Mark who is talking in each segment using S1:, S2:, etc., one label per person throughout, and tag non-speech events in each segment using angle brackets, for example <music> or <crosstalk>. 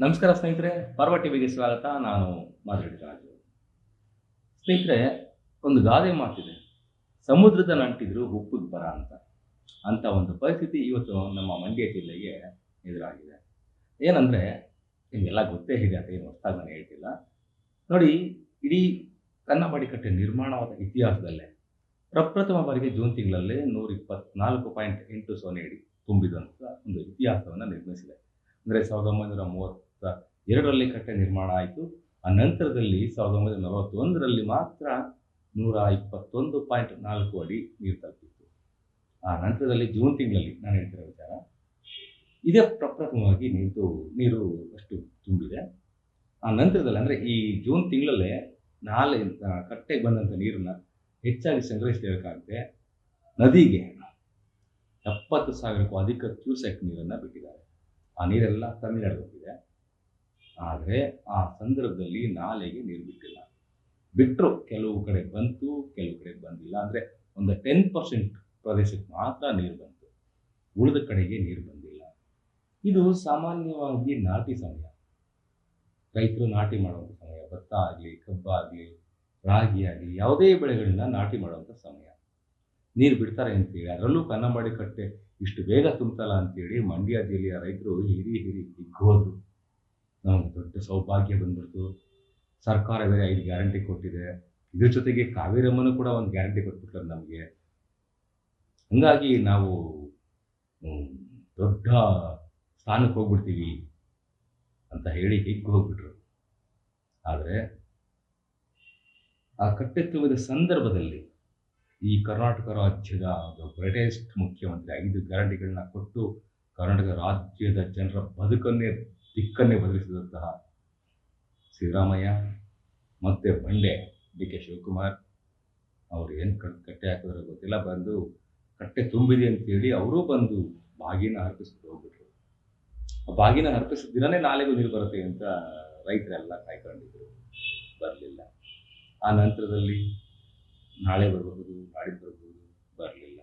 S1: ನಮಸ್ಕಾರ ಸ್ನೇಹಿತರೆ, ಪರ್ವ ಟಿವಿಗೆ ಸ್ವಾಗತ. ನಾನು ಮಾಧುರಿ ರಾಜು. ಸ್ನೇಹಿತರೆ, ಒಂದು ಗಾದೆ ಮಾತಿದೆ. ಸಮುದ್ರದ ನಂಟಿದ್ರು ಉಪ್ಪಿಗೆ ಬರ ಅಂತ. ಅಂತ ಒಂದು ಪರಿಸ್ಥಿತಿ ಇವತ್ತು ನಮ್ಮ ಮಂಡ್ಯ ಜಿಲ್ಲೆಗೆ ಎದುರಾಗಿದೆ. ಏನಂದ್ರೆ, ನಿಮಗೆಲ್ಲ ಗೊತ್ತೇ ಇದೆ ಅಂತ ಏನು ಹೊಸ್ದಾಗಿ ನಾನು ಹೇಳ್ತಿಲ್ಲ. ನೋಡಿ, ಇಡೀ ಕನ್ನಂಬಾಡಿ ಕಟ್ಟೆ ನಿರ್ಮಾಣವಾದ ಇತಿಹಾಸದಲ್ಲೇ, ಪ್ರಪ್ರಥಮ ಬಾರಿಗೆ ಜೂನ್ ತಿಂಗಳಲ್ಲಿ ನೂರ ಇಪ್ಪತ್ನಾಲ್ಕು ಪಾಯಿಂಟ್ ಎಂಟು ಸೊನ್ನೆ ಅಡಿ ತುಂಬಿದಂಥ ಒಂದು ಇತಿಹಾಸವನ್ನು ನಿರ್ಮಿಸಿದೆ. ಅಂದರೆ ಸಾವಿರದ ಒಂಬೈನೂರ ಮೂವತ್ತ ಎರಡರಲ್ಲಿ ಕಟ್ಟೆ ನಿರ್ಮಾಣ ಆಯಿತು. ಆ ನಂತರದಲ್ಲಿ ಸಾವಿರದ ಒಂಬೈನೂರ ನಲವತ್ತೊಂದರಲ್ಲಿ ಮಾತ್ರ ನೂರ ಇಪ್ಪತ್ತೊಂದು ಪಾಯಿಂಟ್ ನಾಲ್ಕು ಅಡಿ ನೀರು ತಲುಪಿತ್ತು. ಆ ನಂತರದಲ್ಲಿ ಜೂನ್ ತಿಂಗಳಲ್ಲಿ ನಾನು ಹೇಳ್ತಿರೋ ವಿಚಾರ. ಇದೇ ಪ್ರಪ್ರಥಮವಾಗಿ ನೀರು ನೀರು ಅಷ್ಟು ತುಂಬಿದೆ. ಆ ನಂತರದಲ್ಲಿ ಅಂದರೆ ಈ ಜೂನ್ ತಿಂಗಳಲ್ಲೇ ನಾಲೆ ಕಟ್ಟೆಗೆ ಬಂದಂಥ ನೀರನ್ನ ಹೆಚ್ಚಾಗಿ ಸಂಗ್ರಹಿಸಬೇಕಾಗುತ್ತೆ ನದಿಗೆ ಎಪ್ಪತ್ತು ಸಾವಿರಕ್ಕೂ ಅಧಿಕ ಕ್ಯೂಸೆಕ್ ನೀರನ್ನು ಬಿಟ್ಟಿದ್ದಾರೆ. ಆ ನೀರೆಲ್ಲ ತಮಿಳ್ನಾಡು ಹೋಗಿದೆ. ಆದರೆ ಆ ಸಂದರ್ಭದಲ್ಲಿ ನಾಲೆಗೆ ನೀರು ಬಿಟ್ಟಿಲ್ಲ ಬಿಟ್ಟರು ಕೆಲವು ಕಡೆ ಬಂತು, ಕೆಲವು ಕಡೆ ಬಂದಿಲ್ಲ. ಅಂದರೆ ಒಂದು ಟೆನ್ ಪರ್ಸೆಂಟ್ ಪ್ರದೇಶಕ್ಕೆ ಮಾತ್ರ ನೀರು ಬಂತು. ಉಳಿದ ಕಡೆಗೆ ನೀರು ಬಂದಿಲ್ಲ. ಇದು ಸಾಮಾನ್ಯವಾಗಿ ನಾಟಿ ಸಮಯ. ರೈತರು ನಾಟಿ ಮಾಡುವಂಥ ಸಮಯ. ಭತ್ತ ಆಗಲಿ ಕಬ್ಬಾಗಲಿ ರಾಗಿ ಆಗಲಿ, ಯಾವುದೇ ಬೆಳೆಗಳನ್ನ ನಾಟಿ ಮಾಡುವಂಥ ಸಮಯ. ನೀರು ಬಿಡ್ತಾರೆ ಅಂತೇಳಿ ಅದರಲ್ಲೂ ಕನ್ನಂಬಾಡಿ ಕಟ್ಟೆ ಇಷ್ಟು ಬೇಗ ತುಂಬುತ್ತಲ್ಲ ಅಂತೇಳಿ ಮಂಡ್ಯ ಜಿಲ್ಲೆಯ ರೈತರು ಹಿರಿ ಹಿರಿ ಹಿಗ್ಗೋದ್ರು ನಮಗೆ ದೊಡ್ಡ ಸೌಭಾಗ್ಯ ಬಂದ್ಬಿಡ್ತು. ಸರ್ಕಾರ ಬೇರೆ ಐದು ಗ್ಯಾರಂಟಿ ಕೊಟ್ಟಿದೆ. ಇದ್ರ ಜೊತೆಗೆ ಕಾವೇರಮ್ಮನೂ ಕೂಡ ಒಂದು ಗ್ಯಾರಂಟಿ ಕೊಟ್ಬಿಟ್ರು ನಮಗೆ. ಹಂಗಾಗಿ ನಾವು ದೊಡ್ಡ ಸ್ಥಾನಕ್ಕೆ ಹೋಗ್ಬಿಡ್ತೀವಿ ಅಂತ ಹೇಳಿ ಹಿಗ್ಗು ಹೋಗ್ಬಿಟ್ರು. ಆದರೆ ಆ ಕಟ್ಟೆತ್ತುವಿದ ಸಂದರ್ಭದಲ್ಲಿ ಈ ಕರ್ನಾಟಕ ರಾಜ್ಯದ ಗ್ರೇಟೆಸ್ಟ್ ಮುಖ್ಯಮಂತ್ರಿ ಐದು ಗ್ಯಾರಂಟಿಗಳನ್ನ ಕೊಟ್ಟು ಕರ್ನಾಟಕ ರಾಜ್ಯದ ಜನರ ಬದುಕನ್ನೇ ದಿಕ್ಕನ್ನೇ ಬದಲಿಸಿದಂತಹ ಸಿದ್ದರಾಮಯ್ಯ, ಮತ್ತೆ ಬಂಡೆ ಡಿ ಕೆ ಶಿವಕುಮಾರ್, ಅವರು ಏನು ಕಟ್ಟೆ ಹಾಕಿದ್ರೆ ಗೊತ್ತಿಲ್ಲ, ಬಂದು ಕಟ್ಟೆ ತುಂಬಿದೆ ಅಂತೇಳಿ ಅವರೂ ಬಂದು ಬಾಗಿನ ಅರ್ಪಿಸ್ಬಿಟ್ಟು ಹೋಗ್ಬಿಟ್ರು. ಆ ಬಾಗಿನ ಅರ್ಪಿಸಿದ ದಿನನೇ ನಾಳೆಗೂ ನೀರು ಬರುತ್ತೆ ಅಂತ ರೈತರೆಲ್ಲ ಕಾಯ್ಕೊಂಡಿದ್ರು. ಬರಲಿಲ್ಲ. ಆ ನಂತರದಲ್ಲಿ ನಾಳೆ ಬರಬಹುದು ನಾಳೆ ಬರಬಹುದು, ಬರಲಿಲ್ಲ.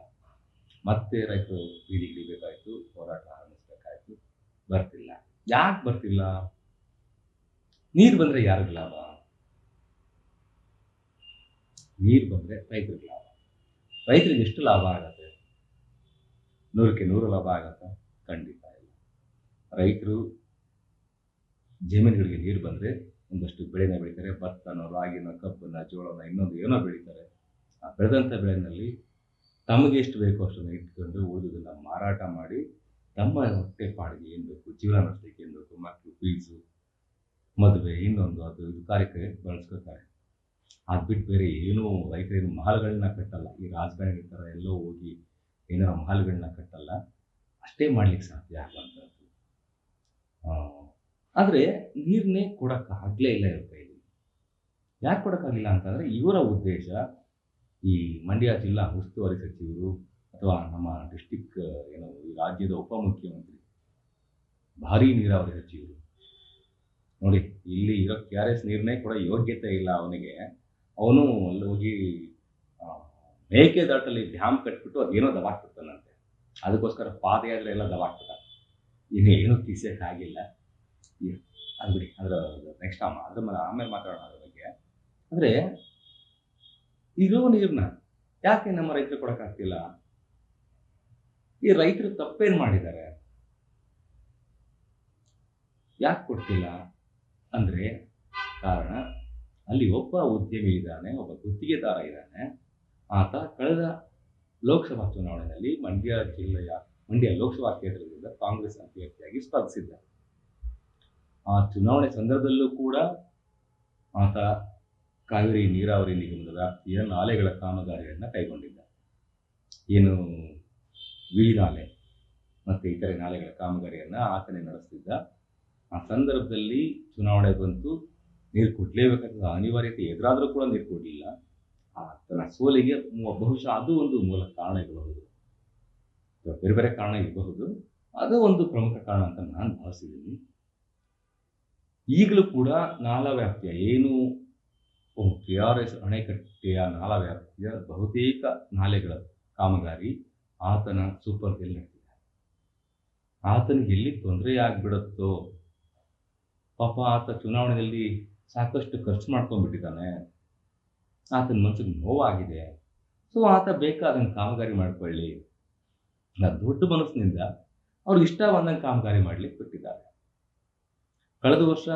S1: ಮತ್ತೆ ರೈತರು ಬೀದಿಗಿಳಿಬೇಕಾಯ್ತು ಹೋರಾಟ ಆರಂಭಿಸ್ಬೇಕಾಯ್ತು, ಬರ್ತಿಲ್ಲ. ಯಾಕೆ ಬರ್ತಿಲ್ಲ? ನೀರು ಬಂದ್ರೆ ಯಾರಿಗೆ ಲಾಭ? ನೀರು ಬಂದ್ರೆ ರೈತರಿಗೆ ಲಾಭ. ರೈತರಿಗೆ ಎಷ್ಟು ಲಾಭ ಆಗತ್ತೆ? ನೂರಕ್ಕೆ ನೂರು ಲಾಭ ಆಗತ್ತಾ? ಖಂಡಿತ ಇಲ್ಲ. ರೈತರು ಜಮೀನುಗಳಿಗೆ ನೀರು ಬಂದ್ರೆ ಒಂದಷ್ಟು ಬೆಳೆನ ಬೆಳಿತಾರೆ. ಭತ್ತನೋ, ರಾಗಿನ ಕಬ್ಬನ ಜೋಳನ, ಇನ್ನೊಂದು ಏನೋ ಬೆಳಿತಾರೆ. ಆ ಬೆಳೆದಂಥ ಬೆಳೆನಲ್ಲಿ ತಮಗೆ ಎಷ್ಟು ಬೇಕೋ ಅಷ್ಟನ್ನು ಇಟ್ಕೊಂಡು ಉಳಿದುದನ್ನು ಮಾರಾಟ ಮಾಡಿ ತಮ್ಮ ಹೊಟ್ಟೆ ಪಾಡಿಗೆ ಏನು ಬೇಕು, ಜೀವನ ನಡೆಸಲಿಕ್ಕೆ ಏನು ಬೇಕು ಮಕ್ಕಳು ಫೀಸು ಮದುವೆ, ಇನ್ನೊಂದು ಅದು ಇದು ಕಾರ್ಯಕ್ಕೆ ಬಳಸ್ಕೊತಾರೆ ಅದು ಬಿಟ್ಟು ಬೇರೆ ಏನೂ ರೈತರೇನು ಮಹಲ್ಗಳನ್ನ ಕಟ್ಟಲ್ಲ. ಈ ರಾಜಕಾರಣಿ ಥರ ಎಲ್ಲೋ ಹೋಗಿ ಏನಾರ ಮಹಲ್ಗಳನ್ನ ಕಟ್ಟಲ್ಲ. ಅಷ್ಟೇ ಮಾಡ್ಲಿಕ್ಕೆ ಸಾಧ್ಯ ಆಗುವಂಥದ್ದು ಆದರೆ ನೀರನ್ನೇ ಕೊಡೋಕ್ಕಾಗಲೇ ಇಲ್ಲ ಇವ್ರ ಕೈಲಿ. ಯಾಕೆ ಕೊಡೋಕ್ಕಾಗಿಲ್ಲ ಅಂತಂದರೆ ಇವರ ಉದ್ದೇಶ ಈ ಮಂಡ್ಯ ಜಿಲ್ಲಾ ಉಸ್ತುವಾರಿ ಸಚಿವರು ಅಥವಾ ನಮ್ಮ ಡಿಸ್ಟಿಕ್ ಏನು ಈ ರಾಜ್ಯದ ಉಪಮುಖ್ಯಮಂತ್ರಿ ಭಾರೀ ನೀರಾವರಿ ಸಚಿವರು. ನೋಡಿ, ಇಲ್ಲಿ ಇರೋ ಕೆ ಆರ್ ಎಸ್ ನೀರನ್ನೇ ಕೂಡ ಯೋಗ್ಯತೆ ಇಲ್ಲ ಅವನಿಗೆ. ಅವನು ಅಲ್ಲಿ ಹೋಗಿ ಮೇಕೆ ದಾಟಲ್ಲಿ ಡ್ಯಾಮ್ ಕಟ್ಬಿಟ್ಟು ಅದೇನೋ ದಬಾಕ್ಬಿಡ್ತಾನಂತೆ. ಅದಕ್ಕೋಸ್ಕರ ಪಾದಯಾತ್ರೆ ಎಲ್ಲ ದವಾಕ್ಬಿಟ್ಟ ಇನ್ನು ಏನೂ ತೀಸೋಕ್ಕಾಗಿಲ್ಲ ಆಗಿಲ್ಲ. ಅದು ಬಿಡಿ, ಅದರ ನೆಕ್ಸ್ಟ್ ಅದ್ರ ಮೇಲೆ ಆಮೇಲೆ ಮಾತಾಡೋಣ ಅದ್ರ ಬಗ್ಗೆ. ಅಂದರೆ, ಇರೋ ನೀರನ್ನ ಯಾಕೆ ನಮ್ಮ ರೈತರು ಕೊಡೋಕ್ಕಾಗ್ತಿಲ್ಲ? ಈ ರೈತರು ತಪ್ಪೇನು ಮಾಡಿದ್ದಾರೆ? ಯಾಕೆ ಕೊಡ್ತಿಲ್ಲ? ಅಂದರೆ ಕಾರಣ, ಅಲ್ಲಿ ಒಬ್ಬ ಉದ್ಯಮಿ ಇದ್ದಾನೆ, ಒಬ್ಬ ಗುತ್ತಿಗೆದಾರ ಇದ್ದಾನೆ. ಆತ ಕಳೆದ ಲೋಕಸಭಾ ಚುನಾವಣೆಯಲ್ಲಿ ಮಂಡ್ಯ ಜಿಲ್ಲೆಯ, ಮಂಡ್ಯ ಲೋಕಸಭಾ ಕ್ಷೇತ್ರದಿಂದ ಕಾಂಗ್ರೆಸ್ ಅಭ್ಯರ್ಥಿಯಾಗಿ ಸ್ಪರ್ಧಿಸಿದ್ದ. ಆ ಚುನಾವಣೆ ಸಂದರ್ಭದಲ್ಲೂ ಕೂಡ ಆತ ಕಾವೇರಿ ನೀರಾವರಿ ನಿಗಮದ ವ್ಯಾಪ್ತಿಯ ನಾಲೆಗಳ ಕಾಮಗಾರಿಯನ್ನು ಕೈಗೊಂಡಿದ್ದ. ಏನು ವಿಳಿ ನಾಲೆ ಮತ್ತು ಇತರೆ ನಾಲೆಗಳ ಕಾಮಗಾರಿಯನ್ನು ಆತನೇ ನಡೆಸ್ತಿದ್ದ. ಆ ಸಂದರ್ಭದಲ್ಲಿ ಚುನಾವಣೆ ಬಂತು. ನೀರು ಕೊಡಲೇಬೇಕಾದ ಅನಿವಾರ್ಯತೆ ಎದುರಾದರೂ ಕೂಡ ನೀರು ಕೊಡಲಿಲ್ಲ. ಆತನ ಸೋಲಿಗೆ ಬಹುಶಃ ಅದು ಒಂದು ಮೂಲ ಕಾರಣ ಇರಬಹುದು. ಬೇರೆ ಬೇರೆ ಕಾರಣ ಇರಬಹುದು. ಅದು ಒಂದು ಪ್ರಮುಖ ಕಾರಣ ಅಂತ ನಾನು ಭಾವಿಸಿದ್ದೀನಿ. ಈಗಲೂ ಕೂಡ ನಾಲಾ ವ್ಯಾಪ್ತಿಯ ಏನು ಕೆ ಆರ್ ಎಸ್ ಅಣೆಕಟ್ಟೆಯ ನಾಲಾ ವ್ಯಾಪ್ತಿಯ ಬಹುತೇಕ ನಾಲೆಗಳ ಕಾಮಗಾರಿ ಆತನ ಸೂಪರ್ದಲ್ಲಿ ನಡೆದಿದೆ ಆತನಿಗೆ ಎಲ್ಲಿ ತೊಂದರೆ ಆಗ್ಬಿಡುತ್ತೋ ಪಾಪ ಆತ ಚುನಾವಣೆಯಲ್ಲಿ ಸಾಕಷ್ಟು ಖರ್ಚು ಮಾಡ್ಕೊಂಡ್ಬಿಟ್ಟಿದ್ದಾನೆ. ಆತನ ಮನಸ್ಸಿಗೆ ನೋವಾಗಿದೆ. ಸೊ ಆತ ಬೇಕಾದಂಗೆ ಕಾಮಗಾರಿ ಮಾಡಿಕೊಳ್ಳಿ. ನಾ ದೊಡ್ಡ ಮನಸ್ಸಿನಿಂದ ಅವ್ರಿಗೆ ಇಷ್ಟ ಬಂದಂಗೆ ಕಾಮಗಾರಿ ಮಾಡ್ಲಿಕ್ಕೆ ಬಿಟ್ಟಿದ್ದಾರೆ. ಕಳೆದ ವರ್ಷ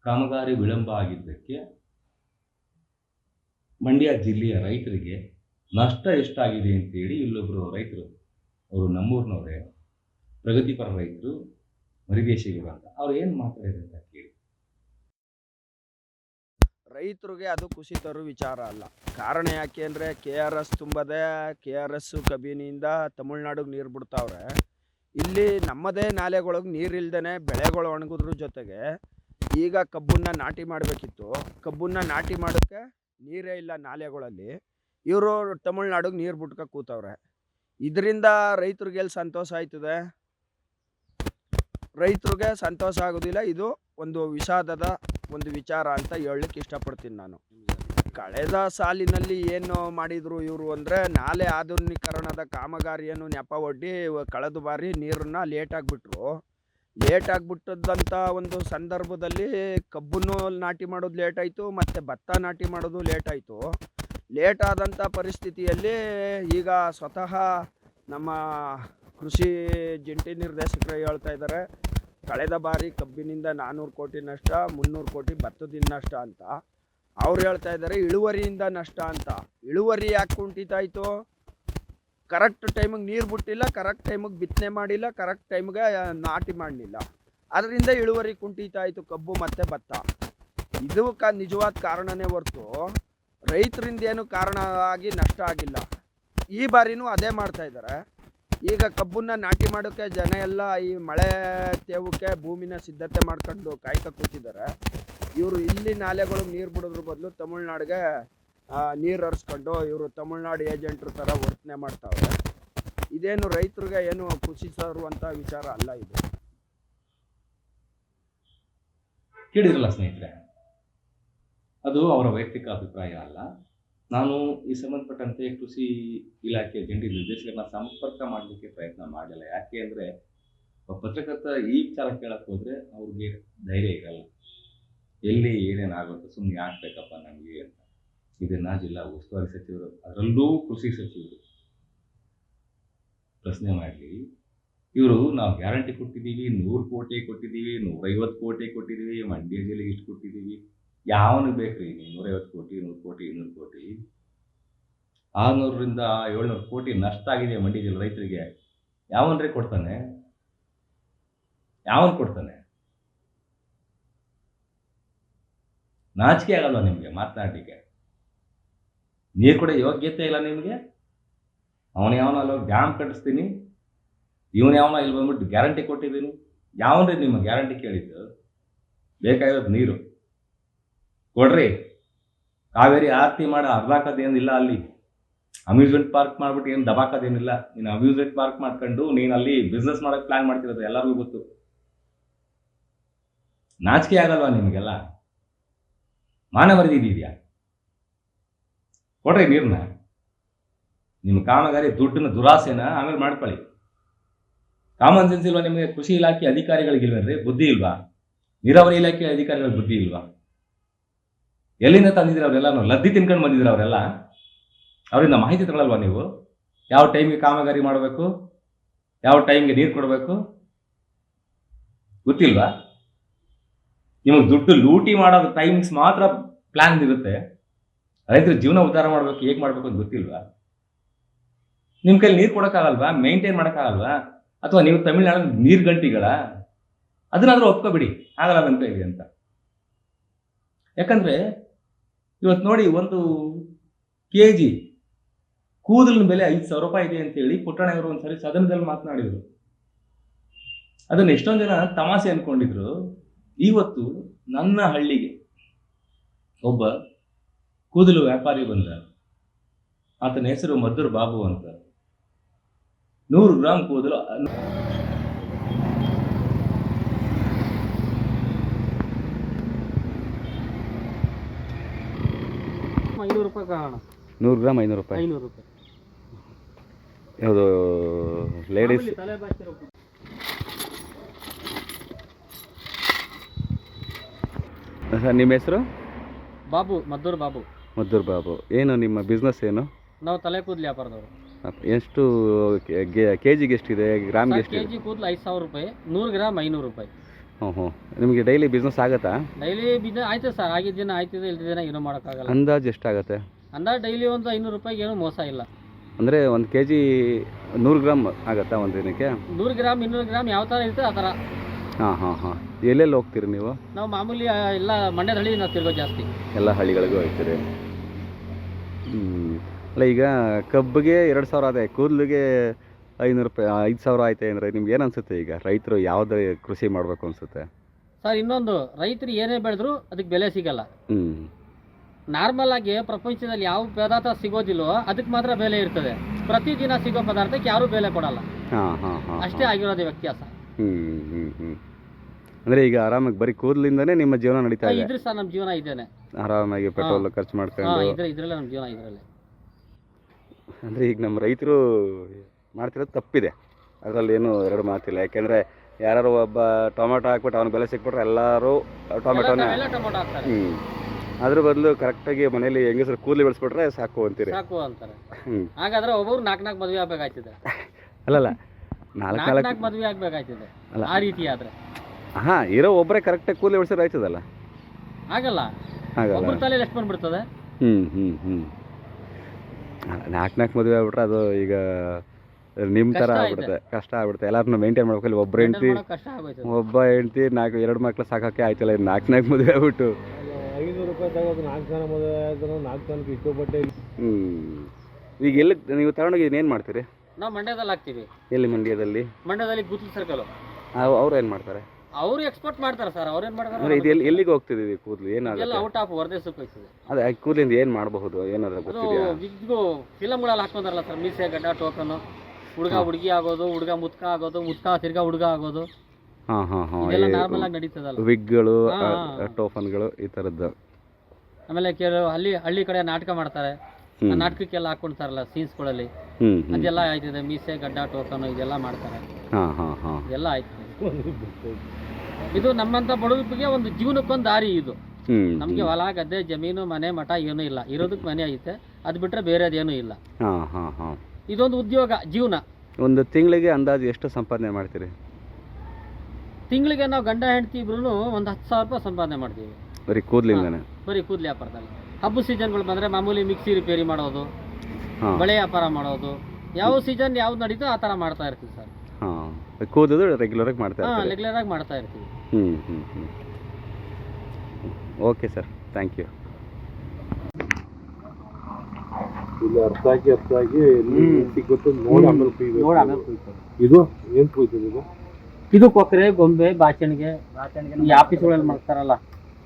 S1: ಕಾಮಗಾರಿ ವಿಳಂಬ ಆಗಿದ್ದಕ್ಕೆ ಮಂಡ್ಯ ಜಿಲ್ಲೆಯ ರೈತರಿಗೆ ನಷ್ಟ ಎಷ್ಟಾಗಿದೆ ಅಂತೇಳಿ ಇಲ್ಲೊಬ್ಬರು ರೈತರು, ಅವರು ನಮ್ಮೂರಿನವರೇ, ಪ್ರಗತಿಪರ ರೈತರು ಮರಿದೇಶಿಗೆ ಅಂತ ಅವ್ರು ಏನು ಮಾತಾಡಿದ್ರು ಅಂತ ಕೇಳಿ.
S2: ರೈತರಿಗೆ ಅದು ಖುಷಿ ತರೋ ವಿಚಾರ ಅಲ್ಲ. ಕಾರಣ ಯಾಕೆ ಅಂದರೆ ಕೆ ಆರ್ ಎಸ್ ತುಂಬದೆ ಕೆ ಆರ್ ಎಸ್ ಕಬಿನಿಯಿಂದ ತಮಿಳ್ನಾಡಿಗೆ ನೀರು ಬಿಡ್ತಾವ್ರೆ. ಇಲ್ಲಿ ನಮ್ಮದೇ ನಾಲೆಗಳಿಗೆ ನೀರು ಇಲ್ದೇ ಬೆಳೆಗಳು ಒಣಗಿದ್ರ ಜೊತೆಗೆ ಈಗ ಕಬ್ಬನ್ನ ನಾಟಿ ಮಾಡಬೇಕಿತ್ತು. ಕಬ್ಬನ್ನ ನಾಟಿ ಮಾಡೋಕ್ಕೆ ನೀರೇ ಇಲ್ಲ ನಾಲೆಗಳಲ್ಲಿ. ಇವರು ತಮಿಳ್ನಾಡಿಗೆ ನೀರು ಬಿಟ್ಕ ಕೂತವ್ರೆ. ಇದರಿಂದ ರೈತರಿಗೆ ಎಲ್ಲಿ ಸಂತೋಷ ಆಯ್ತದೆ? ರೈತರಿಗೆ ಸಂತೋಷ ಆಗೋದಿಲ್ಲ, ಇದು ಒಂದು ವಿಷಾದದ ಒಂದು ವಿಚಾರ ಅಂತ ಹೇಳಲಿಕ್ಕೆ ಇಷ್ಟಪಡ್ತೀನಿ ನಾನು. ಕಳೆದ ಸಾಲಿನಲ್ಲಿ ಏನು ಮಾಡಿದರು ಇವರು ಅಂದರೆ, ನಾಲೆ ಆಧುನೀಕರಣದ ಕಾಮಗಾರಿಯನ್ನು ನೆಪ ಒಡ್ಡಿ ಕಳೆದ ಬಾರಿ ನೀರನ್ನು ಲೇಟ್ ಆಗಿಬಿಟ್ರು. ಲೇಟ್ ಆಗಿಬಿಟ್ಟದಂಥ ಒಂದು ಸಂದರ್ಭದಲ್ಲಿ ಕಬ್ಬನ್ನು ನಾಟಿ ಮಾಡೋದು ಲೇಟ್ ಆಯಿತು, ಮತ್ತು ಭತ್ತ ನಾಟಿ ಮಾಡೋದು ಲೇಟ್ ಆಯಿತು. ಲೇಟ್ ಆದಂಥ ಪರಿಸ್ಥಿತಿಯಲ್ಲಿ ಈಗ ಸ್ವತಃ ನಮ್ಮ ಕೃಷಿ ಜಂಟಿ ನಿರ್ದೇಶಕರು ಹೇಳ್ತಾ ಇದ್ದಾರೆ, ಕಳೆದ ಬಾರಿ ಕಬ್ಬಿನಿಂದ ನಾನ್ನೂರು ಕೋಟಿ ನಷ್ಟ, ಮುನ್ನೂರು ಕೋಟಿ ಭತ್ತದಿಂದ ನಷ್ಟ ಅಂತ. ಅವ್ರು ಹೇಳ್ತಾ ಇದ್ದಾರೆ, ಇಳುವರಿಯಿಂದ ನಷ್ಟ ಅಂತ. ಇಳುವರಿ ಯಾಕೆ ಕುಂಠಿತಾಯಿತು ಕರೆಕ್ಟ್ ಟೈಮಿಗೆ ನೀರು ಬಿಟ್ಟಿಲ್ಲ ಕರೆಕ್ಟ್ ಟೈಮಿಗೆ ಬಿತ್ತನೆ ಮಾಡಿಲ್ಲ ಕರೆಕ್ಟ್ ಟೈಮ್ಗೆ ನಾಟಿ ಮಾಡಲಿಲ್ಲ. ಅದರಿಂದ ಇಳುವರಿ ಕುಂಠಿತಾಯಿತು ಕಬ್ಬು ಮತ್ತು ಭತ್ತ. ಇದು ನಿಜವಾದ ಕಾರಣನೇ ಹೊರ್ತು ರೈತರಿಂದ ಏನು ಕಾರಣವಾಗಿ ನಷ್ಟ ಆಗಿಲ್ಲ. ಈ ಬಾರಿನೂ ಅದೇ ಮಾಡ್ತಾ ಇದ್ದಾರೆ. ಈಗ ಕಬ್ಬನ್ನ ನಾಟಿ ಮಾಡೋಕ್ಕೆ ಜನ ಎಲ್ಲ ಈ ಮಳೆ ತೇವಕ್ಕೆ ಭೂಮಿನ ಸಿದ್ಧತೆ ಮಾಡ್ಕೊಂಡು ಕಾಯ್ಕ ಕೂತಿದ್ದಾರೆ. ಇವರು ಇಲ್ಲಿ ನಾಲೆಗಳು ನೀರು ಬಿಡೋದ್ರ ಬದಲು ತಮಿಳ್ನಾಡಿಗೆ ನೀರು ಹರಿಸ್ಕೊಂಡು ಇವರು ತಮಿಳ್ನಾಡು ಏಜೆಂಟ್ರ ಥರ ವರ್ತನೆ ಮಾಡ್ತಾವೆ ಇದೇನು ರೈತರಿಗೆ ಏನು ಖುಷಿ ತರುವಂಥ ವಿಚಾರ ಅಲ್ಲ ಇದು.
S1: ಕೇಳಿರಲ್ಲ ಸ್ನೇಹಿತರೆ? ಅದು ಅವರ ವೈಯಕ್ತಿಕ ಅಭಿಪ್ರಾಯ ಅಲ್ಲ. ನಾನು ಈ ಸಂಬಂಧಪಟ್ಟಂತೆ ಕೃಷಿ ಇಲಾಖೆಯ ಜಂಟಿ ನಿರ್ದೇಶಕರನ್ನ ಸಂಪರ್ಕ ಮಾಡಲಿಕ್ಕೆ ಪ್ರಯತ್ನ ಮಾಡಲ್ಲ ಯಾಕೆ ಅಂದರೆ ಪತ್ರಕರ್ತ ಈ ವಿಚಾರ ಕೇಳಕ್ಕೆ ಹೋದರೆ ಅವ್ರಿಗೆ ಧೈರ್ಯ ಇರಲ್ಲ. ಎಲ್ಲಿ ಏನೇನಾಗುತ್ತೆ ಸುಮ್ಮನೆ ಆಗ್ಬೇಕಪ್ಪ ನಮಗೆ ಅಂತ. ಇದನ್ನ ಜಿಲ್ಲಾ ಉಸ್ತುವಾರಿ ಸಚಿವರು, ಅದರಲ್ಲೂ ಕೃಷಿ ಸಚಿವರು ಪ್ರಶ್ನೆ ಮಾಡಲಿ. ಇವರು, ನಾವು ಗ್ಯಾರಂಟಿ ಕೊಟ್ಟಿದ್ದೀವಿ ನೂರು ಕೋಟಿ ಕೊಟ್ಟಿದ್ದೀವಿ ನೂರೈವತ್ತು ಕೋಟಿ ಕೊಟ್ಟಿದ್ದೀವಿ ಮಂಡ್ಯ ಜಿಲ್ಲೆಗೆ ಇಷ್ಟು ಕೊಟ್ಟಿದ್ದೀವಿ ಯಾವನು ಬೇಕು ರೀ ನೀವು ನೂರೈವತ್ತು ಕೋಟಿ, ನೂರು ಕೋಟಿ, ಇನ್ನೂರು ಕೋಟಿ. ಆರುನೂರರಿಂದ ಏಳ್ನೂರು ಕೋಟಿ ನಷ್ಟ ಆಗಿದೆ ಮಂಡ್ಯ ಜಿಲ್ಲೆ ರೈತರಿಗೆ. ಯಾವನ್ರಿ ಕೊಡ್ತಾನೆ? ಯಾವನ್ ಕೊಡ್ತಾನೆ? ನಾಚಿಕೆ ಆಗಲ್ಲ ನಿಮಗೆ ಮಾತನಾಡಲಿಕ್ಕೆ? ನೀರು ಕೂಡ ಯೋಗ್ಯತೆ ಇಲ್ಲ ನಿಮಗೆ? ಅವನ ಯಾವನ ಅಲ್ಲೋ ಡ್ಯಾಮ್ ಕಟ್ಟಿಸ್ತೀನಿ. ಇವನು ಯಾವನ ಇಲ್ಲಿ ಬಂದ್ಬಿಟ್ಟು ಗ್ಯಾರಂಟಿ ಕೊಟ್ಟಿದ್ದೀನಿ. ಯಾವನ್ರಿ ನಿಮ್ಮ ಗ್ಯಾರಂಟಿ ಕೇಳಿದ್ದು? ಬೇಕಾಗಿರೋದು ನೀರು. ಕೊಡ್ರಿ. ಕಾವೇರಿ ಆರತಿ ಮಾಡೋ ಅರ್ಧಾಕದೇನಿಲ್ಲ ಅಲ್ಲಿ. ಅಮ್ಯೂಸ್ಮೆಂಟ್ ಪಾರ್ಕ್ ಮಾಡ್ಬಿಟ್ಟು ಏನು ದಬಾಕೋದೇನಿಲ್ಲ ನೀನು ಅಮ್ಯೂಸ್ಮೆಂಟ್ ಪಾರ್ಕ್ ಮಾಡ್ಕೊಂಡು ನೀನು ಅಲ್ಲಿ ಬಿಸ್ನೆಸ್ ಮಾಡೋಕೆ ಪ್ಲಾನ್ ಮಾಡ್ತಿರೋದು ಎಲ್ಲರಿಗೂ ಗೊತ್ತು. ನಾಚಿಕೆ ಆಗಲ್ವಾ ನಿಮಗೆಲ್ಲ? ಮಾನ ಇದೆಯಾ? ಕೊಡ್ರಿ ನೀರನ್ನ ನಿಮ್ಮ ಕಾಮಗಾರಿ ದುಡ್ಡಿನ ದುರಾಸೆನ ಆಮೇಲೆ ಮಾಡ್ಕೊಳ್ಳಿ. ಕಾಮನ್ ಸೆನ್ಸ್ ಇಲ್ವಾ ನಿಮಗೆ? ಕೃಷಿ ಇಲಾಖೆ ಅಧಿಕಾರಿಗಳಿಗಿಲ್ವೇನ್ರಿ? ಬುದ್ಧಿ ಇಲ್ವಾ? ನೀರಾವರಿ ಇಲಾಖೆ ಅಧಿಕಾರಿಗಳ ಬುದ್ಧಿ ಇಲ್ವಾ? ಎಲ್ಲಿಂದ ತಂದಿದ್ದೀರ ಅವರೆಲ್ಲ ಲದ್ದಿ ತಿನ್ಕೊಂಡು ಬಂದಿದ್ದೀರ ಅವರೆಲ್ಲ? ಅವರಿಂದ ಮಾಹಿತಿ ತಗೊಳಲ್ವಾ ನೀವು? ಯಾವ ಟೈಮ್ಗೆ ಕಾಮಗಾರಿ ಮಾಡಬೇಕು? ಯಾವ ಟೈಮ್ಗೆ ನೀರು ಕೊಡಬೇಕು? ಗೊತ್ತಿಲ್ವಾ? ನಿಮಗೆ ದುಡ್ಡು ಲೂಟಿ ಮಾಡೋದು ಟೈಮ್ಸ್ ಮಾತ್ರ ಪ್ಲಾನ್ ಇರುತ್ತೆ. ರೈತರ ಜೀವನ ಉದ್ಧಾರ ಮಾಡಬೇಕು, ಹೇಗೆ ಮಾಡಬೇಕು ಅಂತ ಗೊತ್ತಿಲ್ವಾ? ನಿಮ್ಮ ಕೈಲಿ ನೀರು ಕೊಡೋಕ್ಕಾಗಲ್ವಾ? ಮೇಂಟೈನ್ ಮಾಡೋಕ್ಕಾಗಲ್ವಾ? ಅಥವಾ ನೀವು ತಮಿಳ್ನಾಡು ನೀರು ಗಂಟಿಗಳ? ಅದನ್ನಾದರೂ ಒಪ್ಕೋಬಿಡಿ. ಆಗಲ್ಲ ನನ್ನ ಕೈಲಿ ಅಂತ. ಯಾಕಂದ್ರೆ ಇವತ್ತು ನೋಡಿ ಒಂದು ಕೆ ಜಿ ಕೂದಲಿನ ಬೆಲೆ ಐದು ಸಾವಿರ ರೂಪಾಯಿ ಇದೆ ಅಂತೇಳಿ ಪುಟ್ಟಣ್ಣವರು ಒಂದ್ಸರಿ ಸದನದಲ್ಲಿ ಮಾತನಾಡಿದರು. ಅದನ್ನು ಎಷ್ಟೊಂದು ಜನ ತಮಾಷೆ ಅನ್ಕೊಂಡಿದ್ರು. ಇವತ್ತು ನನ್ನ ಹಳ್ಳಿಗೆ ಒಬ್ಬ ಕೂದಲು ವ್ಯಾಪಾರಿ ಬಂದ. ಆತನ ಹೆಸರು ಮದ್ದೂರು ಬಾಬು ಅಂತ. ನೂರು ಗ್ರಾಮ್ ಕೂದಲು
S3: ಐನೂರು ರೂಪಾಯಿ ಕಾಣ
S4: ನೂರು ಗ್ರಾಮ್ ಐನೂರು ರೂಪಾಯಿ.
S3: ಐನೂರು ರೂಪಾಯಿ.
S4: ಯಾವುದು ಲೇಡೀಸ್
S3: ಮಾಮೂಲಿ ತಲೆ ಬಾಚಿರೋ
S4: ಸರ್ ನಿಮ್ಮ ಹೆಸರು?
S3: ಬಾಬು ಮದ್ದೂರು ಬಾಬು.
S4: ಮದ್ದೂರ್ ಬಾಬು. ಏನು ನಿಮ್ಮ ಬಿಸ್ನೆಸ್ ಏನು?
S3: ನಾವು ತಲೆ ಕೂದಲು ವ್ಯಾಪಾರದವರು.
S4: ಎಷ್ಟು ಕೆ ಜಿಗೆ ಎಷ್ಟಿದೆ? ಗ್ರಾಮ್ಗೆ
S3: ಕೆ
S4: ಎಷ್ಟಿದೆ?
S3: ಜಿ ಕೂದಲು ಐದು ಸಾವಿರ ರೂಪಾಯಿ ನೂರು ಗ್ರಾಮ್ ಐನೂರು ರೂಪಾಯಿ.
S4: ಹ್ಞೂ ಹ್ಞೂ ನಿಮಗೆ ಡೈಲಿ ಬಿಸ್ನೆಸ್ ಆಗುತ್ತಾ?
S3: ಡೈಲಿ ಬಿಸ್ನೆಸ್ ಆಯ್ತು ಸರ್ ಆಗಿದ್ದ ದಿನ ಆಯ್ತಿದೆ ಇಲ್ದಿದ್ದ ದಿನ ಏನೂ ಮಾಡೋಕ್ಕಾಗಲ್ಲ.
S4: ಅಂದಾಜು ಎಷ್ಟಾಗುತ್ತೆ?
S3: ಅಂದಾಜು ಡೈಲಿ ಒಂದು ಐನೂರು ರೂಪಾಯಿಗೆ ಏನೂ ಮೋಸ ಇಲ್ಲ.
S4: ಅಂದರೆ ಒಂದು ಕೆ ಜಿ ನೂರು ಗ್ರಾಮ್ ಆಗುತ್ತಾ ಒಂದು ದಿನಕ್ಕೆ?
S3: ನೂರು ಗ್ರಾಮ್ ಇನ್ನೂರು ಗ್ರಾಮ್ ಯಾವ ಥರ ಇರ್ತದೆ ಆ ಥರ
S4: ಹಾಂ ಹಾಂ ಹಾಂ. ಎಲ್ಲೆಲ್ಲಿ ಹೋಗ್ತೀರಿ ನೀವು?
S3: ನಾವು ಮಾಮೂಲಿ ಆ, ಎಲ್ಲ ಮಂಡ್ಯದ ಹಳ್ಳಿ ನಾವು ತಿರ್ಗೋ ಜಾಸ್ತಿ.
S4: ಎಲ್ಲ ಹಳ್ಳಿಗಳಿಗೂ ಹೋಗ್ತೀರಿ. ಹ್ಞೂ ಅಲ್ಲ ಈಗ ಕಬ್ಬಿಗೆ ಎರಡು ಸಾವಿರ ಆದಾಯ ಕೂದಲಿಗೆ ಐನೂರು ರೂಪಾಯಿ ಐದು ಸಾವಿರ ಆಯ್ತು ಅಂದರೆ ನಿಮ್ಗೆ ಏನು ಅನಿಸುತ್ತೆ ಈಗ? ರೈತರು ಯಾವುದೇ ಕೃಷಿ ಮಾಡಬೇಕು ಅನಿಸುತ್ತೆ?
S3: ಸರ್ ಇನ್ನೊಂದು ರೈತರು ಏನೇ ಬೆಳೆದ್ರು ಅದಕ್ಕೆ ಬೆಲೆ ಸಿಗಲ್ಲ.
S4: ಹ್ಞೂ
S3: ನಾರ್ಮಲ್ ಆಗಿ ಪ್ರಪಂಚದಲ್ಲಿ ಯಾವ ಪದಾರ್ಥ ಸಿಗೋದಿಲ್ಲೋ ಅದಕ್ಕೆ ಮಾತ್ರ ಬೆಲೆ ಇರ್ತದೆ. ಪ್ರತಿದಿನ ಸಿಗೋ ಪದಾರ್ಥಕ್ಕೆ ಯಾರೂ ಬೆಲೆ ಕೊಡಲ್ಲ.
S4: ಹಾಂ ಹಾಂ ಹಾಂ
S3: ಅಷ್ಟೇ ಆಗಿರೋದು ವ್ಯತ್ಯಾಸ.
S4: ಹ್ಞೂ ಹ್ಞೂ ಹ್ಞೂ ಅಂದರೆ ಈಗ ಆರಾಮಾಗಿ ಬರೀ ಕೂದಲಿಂದನೇ ನಿಮ್ಮ ಜೀವನ ನಡೀತಾ ಇದೆ?
S3: ಇದ್ರೆ ಸರ್ ನಮ್ಮ ಜೀವನ ಇದೇನೆ.
S4: ಆರಾಮಾಗಿ ಪೆಟ್ರೋಲ್ ಖರ್ಚು ಮಾಡ್ಕೊಂಡು?
S3: ಇದ್ರೆ ಇದ್ರಲ್ಲೇ ನಮ್ಮ ಜೀವನ ಇದರಲ್ಲೇ.
S4: ಅಂದ್ರೆ ಈಗ ನಮ್ಮ ರೈತರು ಮಾಡ್ತಿರೋದು ತಪ್ಪಿದೆ. ಅದರಲ್ಲಿ ಏನು ಎರಡು ಮಾತಿಲ್ಲ. ಯಾಕೆಂದರೆ ಯಾರು ಒಬ್ಬ ಟೊಮೆಟೊ ಹಾಕ್ಬಿಟ್ಟು ಅವ್ನ ಬೆಲೆ ಸಿಕ್ಬಿಟ್ರೆ ಎಲ್ಲರೂ ಟೊಮೆಟೊನೇ ಹ್ಞೂ ಅದ್ರ ಬದಲು ಕರೆಕ್ಟಾಗಿ ಮನೇಲಿ ಹೆಂಗಸರು ಕೂದಲು ಬೆಳೆಸ್ಬಿಟ್ರೆ ಸಾಕು ಅಂತೀರಿ.
S3: ಸಾಕು ಅಂತಾರೆ. ಹಾಗಾದ್ರೆ ಒಬ್ಬರು ನಾಲ್ಕು ನಾಲ್ಕು ಮದುವೆ ಆಗ್ಬೇಕಾಯ್ತದೆ. <laughs>
S4: ಅಲ್ಲಲ್ಲ ನಾಲ್ಕು
S3: ನಾಲ್ಕು ಮದುವೆ ಆಗ್ಬೇಕಾಯ್ತದೆ.
S4: ಅಲ್ಲ.
S3: ಆ ರೀತಿ ಆದ್ರೆ.
S4: ಹಾಂ ಇರೋ ಒಬ್ಬರೇ ಕರೆಕ್ಟಾಗಿ ಕೂದಲು ಬೆಳೆಸಿದ್ರೆ ಆಯ್ತದಲ್ಲ?
S3: ಆಗಲ್ಲ ಒಬ್ಬರ ತಲೆಯಲ್ಲಿ ಎಷ್ಟು ಬಂದ್ಬಿಡ್ತದೆ?
S4: ಹ್ಞೂ ಹ್ಞೂ ಹ್ಞು ನಾಲ್ಕು ನಾಲ್ಕು ಮದುವೆ ಆಗ್ಬಿಟ್ರೆ ಅದು ಈಗ ನಿಮ್ಮ ಥರ ಆಗ್ಬಿಡುತ್ತೆ. ಕಷ್ಟ ಆಗ್ಬಿಡುತ್ತೆ. ಎಲ್ಲರನ್ನೂ ಮೇಂಟೈನ್ ಮಾಡ್ಬೇಕು. ಒಬ್ಬರು ಹೆಂಡತಿ
S3: ಕಷ್ಟ
S4: ಒಬ್ಬ ಹೆಂಡ್ತಿ ನಾಲ್ಕು ಎರಡು ಮಕ್ಳು ಸಾಕಕ್ಕೆ ಆಯ್ತಲ್ಲ ಇದು ನಾಲ್ಕು ನಾಲ್ಕು ಮದುವೆ ಆಗ್ಬಿಟ್ಟು.
S5: ಐನೂರು ರೂಪಾಯಿ ತಗೋದು ನಾಲ್ಕು ಜನ ಮದುವೆ ಆಯ್ತು ನಾಲ್ಕು ಜನಕ್ಕೆ ಇಷ್ಟಪಟ್ಟೆ
S4: ಹ್ಞೂ ಈಗ ಎಲ್ಲಿ ನೀವು ತಗೊಂಡೋಗಿ ಏನು ಮಾಡ್ತೀರಿ?
S3: ನಾವು ಮಂಡ್ಯದಲ್ಲಿ ಹಾಕ್ತೀವಿ.
S4: ಎಲ್ಲಿ ಮಂಡ್ಯದಲ್ಲಿ?
S3: ಮಂಡ್ಯದಲ್ಲಿ ಗುತ್ಲಿ ಸರ್ಕಲ್
S4: ಅವ್ರು ಏನು ಮಾಡ್ತಾರೆ?
S3: ಅವರು ಎಕ್ಸ್ಪೋರ್ಟ್ ಮಾಡ್ತಾರೆ ಸರ್
S4: ಅವ್ರು ಏನು
S3: ಮಾಡ್ತಾರೆ?
S4: ಇದು ಎಲ್ಲಿ ಎಲ್ಲಿಗೆ ಹೋಗ್ತಿದ್ದೀವಿ ಕೂದಲು?
S3: ಎಲ್ಲ
S4: ಏನಾಗುತ್ತೆ
S3: ಔಟ್ ಆಫ್ ಹೊರದೇಶಕ್ಕೆ ಹೋಗ್ತದೆ
S4: ಅದೇ ಕೂದಲಿಂದ ಏನು ಮಾಡಬಹುದು? ಏನಾದ್ರು ಗೊತ್ತಿದೆಯಾ?
S3: ಇದು ಫಿಲಮ್ಗಳಲ್ಲಿ ಹಾಕೊಂತಾರಲ್ಲ ಸರ್ ಮೀಸೆ ಗಡ್ಡ ಟೋಕನು ಹುಡುಗ ಹುಡುಗಿ ಆಗೋದು ಹುಡುಗ ಮುತ್ಕ ಆಗೋದು ಮುತ್ಕ ತಿರ್ಗಾ ಹುಡುಗ ಆಗೋದು.
S4: ಹಾಂ ಹಾಂ
S3: ಇದೆಲ್ಲ
S4: ಹಾಂ
S3: ನಾರ್ಮಲ್ ಆಗಿ ನಡೀತದಲ್ಲ.
S4: ವಿಗ್ಗಳು
S3: ಹಾ, ಹಾ.
S4: ಟೋಫನ್ಗಳು ಈ ಥರದ್ದು.
S3: ಆಮೇಲೆ ಕೆಲವು ಹಳ್ಳಿ ಹಳ್ಳಿ ಕಡೆ ನಾಟಕ ಮಾಡ್ತಾರೆ. ಆ
S4: ಹ್ಞೂ
S3: ನಾಟಕಕ್ಕೆಲ್ಲ ಹಾಕೊಂಡ್ತಾರಲ್ಲ ಸೀನ್ಸ್ಗಳಲ್ಲಿ
S4: ಹ್ಞೂ
S3: ಅದೆಲ್ಲ ಆಯ್ತದೆ ಮೀಸೆ ಗಡ್ಡ ಟೋಕನ್ ಇದೆಲ್ಲ ಮಾಡ್ತಾರೆ.
S4: ಹಾಂ ಹಾಂ ಹಾಂ.
S3: ಇದೆಲ್ಲ ಆಯ್ತದೆ. ಇದು ನಮ್ಮಂತ ಬಡವರಿಗೆ ಒಂದು ಜೀವನಕ್ಕೊಂದು ದಾರಿ ಇದು.
S4: ಹ್ಞೂ
S3: ನಮಗೆ ಹೊಲ ಗದ್ದೆ ಜಮೀನು ಮನೆ ಮಠ ಏನೂ ಇಲ್ಲ. ಇರೋದಕ್ಕೆ ಮನೆ ಐತೆ. ಅದು ಬಿಟ್ರೆ ಬೇರೆದೇನೂ ಇಲ್ಲ.
S4: ಹಾಂ ಹಾಂ ಹಾಂ.
S3: ಇದೊಂದು ಉದ್ಯೋಗ ಜೀವನ.
S4: ಒಂದು ತಿಂಗಳಿಗೆ ಅಂದಾಜು ಎಷ್ಟು ಸಂಪಾದನೆ ಮಾಡ್ತೀರಿ?
S3: ತಿಂಗಳಿಗೆ ನಾವು ಗಂಡ ಹೆಂಡತಿ ಇಬ್ರು ಒಂದು ಹತ್ತು ಸಾವಿರ ರೂಪಾಯಿ ಸಂಪಾದನೆ ಮಾಡ್ತೀವಿ.
S4: ಬರೀ ಕೂದಲಿಂದನೇ?
S3: ಬರೀ ಕೂದಲು ವ್ಯಾಪಾರದಲ್ಲಿ. ಹಬ್ಬ ಸೀಸನ್ಗಳು ಬಂದರೆ ಮಾಮೂಲಿ ಮಿಕ್ಸಿ ರಿಪೇರಿ ಮಾಡೋದು ಬಳೆ ವ್ಯಾಪಾರ ಮಾಡೋದು. ಯಾವ ಸೀಸನ್ ಯಾವ್ದು ನಡೀತೋ ಆ ಥರ ಮಾಡ್ತಾ ಇರ್ತೀವಿ ಸರ್.
S4: ಹಾಂ ಕೂದಲು ರೆಗ್ಯುಲರಾಗಿ ಮಾಡ್ತಾ
S3: ಹಾಂ ರೆಗ್ಯುಲರ್ ಆಗಿ ಮಾಡ್ತಾ ಇರ್ತೀವಿ.
S4: ಹ್ಞೂ ಹ್ಞೂ ಹ್ಞೂ ಓಕೆ ಸರ್ ಥ್ಯಾಂಕ್ ಯು
S5: ಇಲ್ಲಿ ಅರ್ಥ ಆಗಿ ಅರ್ಥ ಆಗಿ ಸಿಗುತ್ತೆ ನೋಡಿ ಆಮೇಲೆ ಕುಯ್ಬೇಕು. ಇದು ಏನ್ ಕುಯ್ತದೆ ಇದು?
S3: ಇದು ಕೊಕ್ಕರೆ ಗೊಂಬೆ ಬಾಚಣಿಗೆ. ಈ ಆಫೀಸ್ಗಳಲ್ಲಿ ಮಾಡ್ತಾರಲ್ಲ.